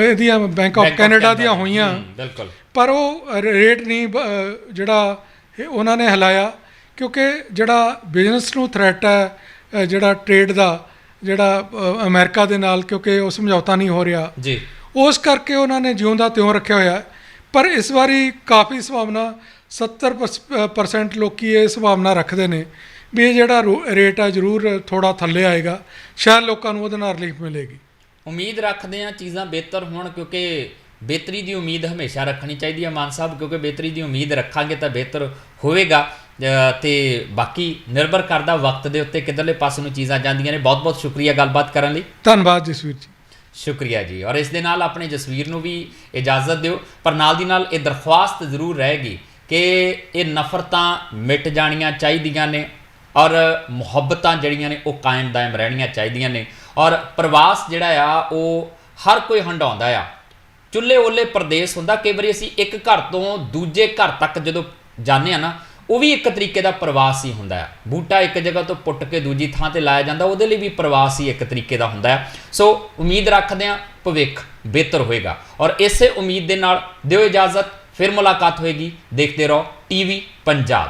ਇਹਦੀਆਂ ਬੈਂਕ ਆਫ ਕੈਨੇਡਾ ਦੀਆਂ ਹੋਈਆਂ। ਬਿਲਕੁਲ। ਪਰ ਉਹ ਰੇਟ ਨਹੀਂ ਜਿਹੜਾ ਉਹਨਾਂ ਨੇ ਹਿਲਾਇਆ। ਕਿਉਂਕਿ ਜਿਹੜਾ ਬਿਜ਼ਨਸ ਨੂੰ ਥ੍ਰੈਟ ਹੈ ਜਿਹੜਾ ਟ੍ਰੇਡ ਦਾ ਜਿਹੜਾ ਅਮਰੀਕਾ ਦੇ ਨਾਲ ਕਿਉਂਕਿ ਉਹ ਸਮਝੌਤਾ ਨਹੀਂ ਹੋ ਰਿਹਾ। ਜੀ। ਉਸ ਕਰਕੇ ਉਹਨਾਂ ਨੇ ਜਿਉਂ ਦਾ ਤਿਉਂ ਰੱਖਿਆ ਹੋਇਆ। ਪਰ ਇਸ ਵਾਰੀ ਕਾਫੀ ਸੰਭਾਵਨਾ 70% ਲੋਕੀ ਇਹ ਸੰਭਾਵਨਾ ਰੱਖਦੇ ਨੇ ਵੀ ਇਹ ਜਿਹੜਾ ਰੇਟ ਹੈ ਜ਼ਰੂਰ ਥੋੜਾ ਥੱਲੇ ਆਏਗਾ। ਸ਼ਾਇਦ ਲੋਕਾਂ ਨੂੰ ਉਹਦੇ ਨਾਲ ਰਿਲੀਫ ਮਿਲੇਗੀ। ਉਮੀਦ ਰੱਖਦੇ ਆ ਚੀਜ਼ਾਂ ਬਿਹਤਰ ਹੋਣ ਕਿਉਂਕਿ ਬਿਹਤਰੀ ਦੀ ਉਮੀਦ ਹਮੇਸ਼ਾ ਰੱਖਣੀ ਚਾਹੀਦੀ ਹੈ ਮਾਨ ਸਾਹਿਬ ਕਿਉਂਕਿ ਬਿਹਤਰੀ ਦੀ ਉਮੀਦ ਰੱਖਾਂਗੇ ਤਾਂ ਬਿਹਤਰ ਹੋਵੇਗਾ। ਤੇ ਬਾਕੀ ਨਿਰਭਰ ਕਰਦਾ ਵਕਤ ਦੇ ਉੱਤੇ ਕਿੱਧਰਲੇ ਪਾਸੇ ਨੂੰ ਚੀਜ਼ਾਂ ਜਾਂਦੀਆਂ ਨੇ। ਬਹੁਤ ਬਹੁਤ ਸ਼ੁਕਰੀਆ ਗੱਲਬਾਤ ਕਰਨ ਲਈ। ਧੰਨਵਾਦ ਜਸਵੀਰ ਜੀ। ਸ਼ੁਕਰੀਆ ਜੀ। ਔਰ ਇਸ ਦੇ ਨਾਲ ਆਪਣੇ ਜਸਵੀਰ ਨੂੰ ਵੀ ਇਜਾਜ਼ਤ ਦਿਓ ਪਰ ਨਾਲ ਦੀ ਨਾਲ ਇਹ ਦਰਖਾਸਤ ਜ਼ਰੂਰ ਰਹੇਗੀ ਕਿ ਇਹ ਨਫ਼ਰਤਾਂ ਮਿਟ ਜਾਣੀਆਂ ਚਾਹੀਦੀਆਂ ਨੇ ਔਰ ਮੁਹੱਬਤਾਂ ਜਿਹੜੀਆਂ ਨੇ ਉਹ ਕਾਇਮ ਦਾਇਮ ਰਹਿਣੀਆਂ ਚਾਹੀਦੀਆਂ ਨੇ। ਔਰ ਪ੍ਰਵਾਸ ਜਿਹੜਾ ਆ ਉਹ ਹਰ ਕੋਈ ਹੰਡਾਉਂਦਾ ਆ। ਚੁੱਲ੍ਹੇ ਓਲੇ ਪ੍ਰਦੇਸ਼ ਹੁੰਦਾ। ਕਈ ਵਾਰੀ ਅਸੀਂ ਇੱਕ ਘਰ ਤੋਂ ਦੂਜੇ ਘਰ ਤੱਕ ਜਦੋਂ ਜਾਂਦੇ ਆ ਨਾ ਉਹ ਵੀ ਇੱਕ ਤਰੀਕੇ ਦਾ ਪ੍ਰਵਾਸ ਹੀ ਹੁੰਦਾ ਹੈ। ਬੂਟਾ ਇੱਕ ਜਗ੍ਹਾ ਤੋਂ ਪੁੱਟ ਕੇ ਦੂਜੀ ਥਾਂ ਤੇ ਲਾਇਆ ਜਾਂਦਾ, ਉਹਦੇ ਲਈ ਵੀ ਪ੍ਰਵਾਸ ਹੀ ਇੱਕ ਤਰੀਕੇ ਦਾ ਹੁੰਦਾ ਹੈ। ਸੋ ਉਮੀਦ ਰੱਖਦੇ ਹਾਂ ਭਵਿੱਖ ਬਿਹਤਰ ਹੋਏਗਾ। ਔਰ ਇਸੇ ਉਮੀਦ ਦੇ ਨਾਲ ਦਿਓ ਇਜਾਜ਼ਤ, ਫਿਰ ਮੁਲਾਕਾਤ ਹੋਏਗੀ। ਦੇਖਦੇ ਰਹੋ, ਟੀਵੀ ਪੰਜਾਬ।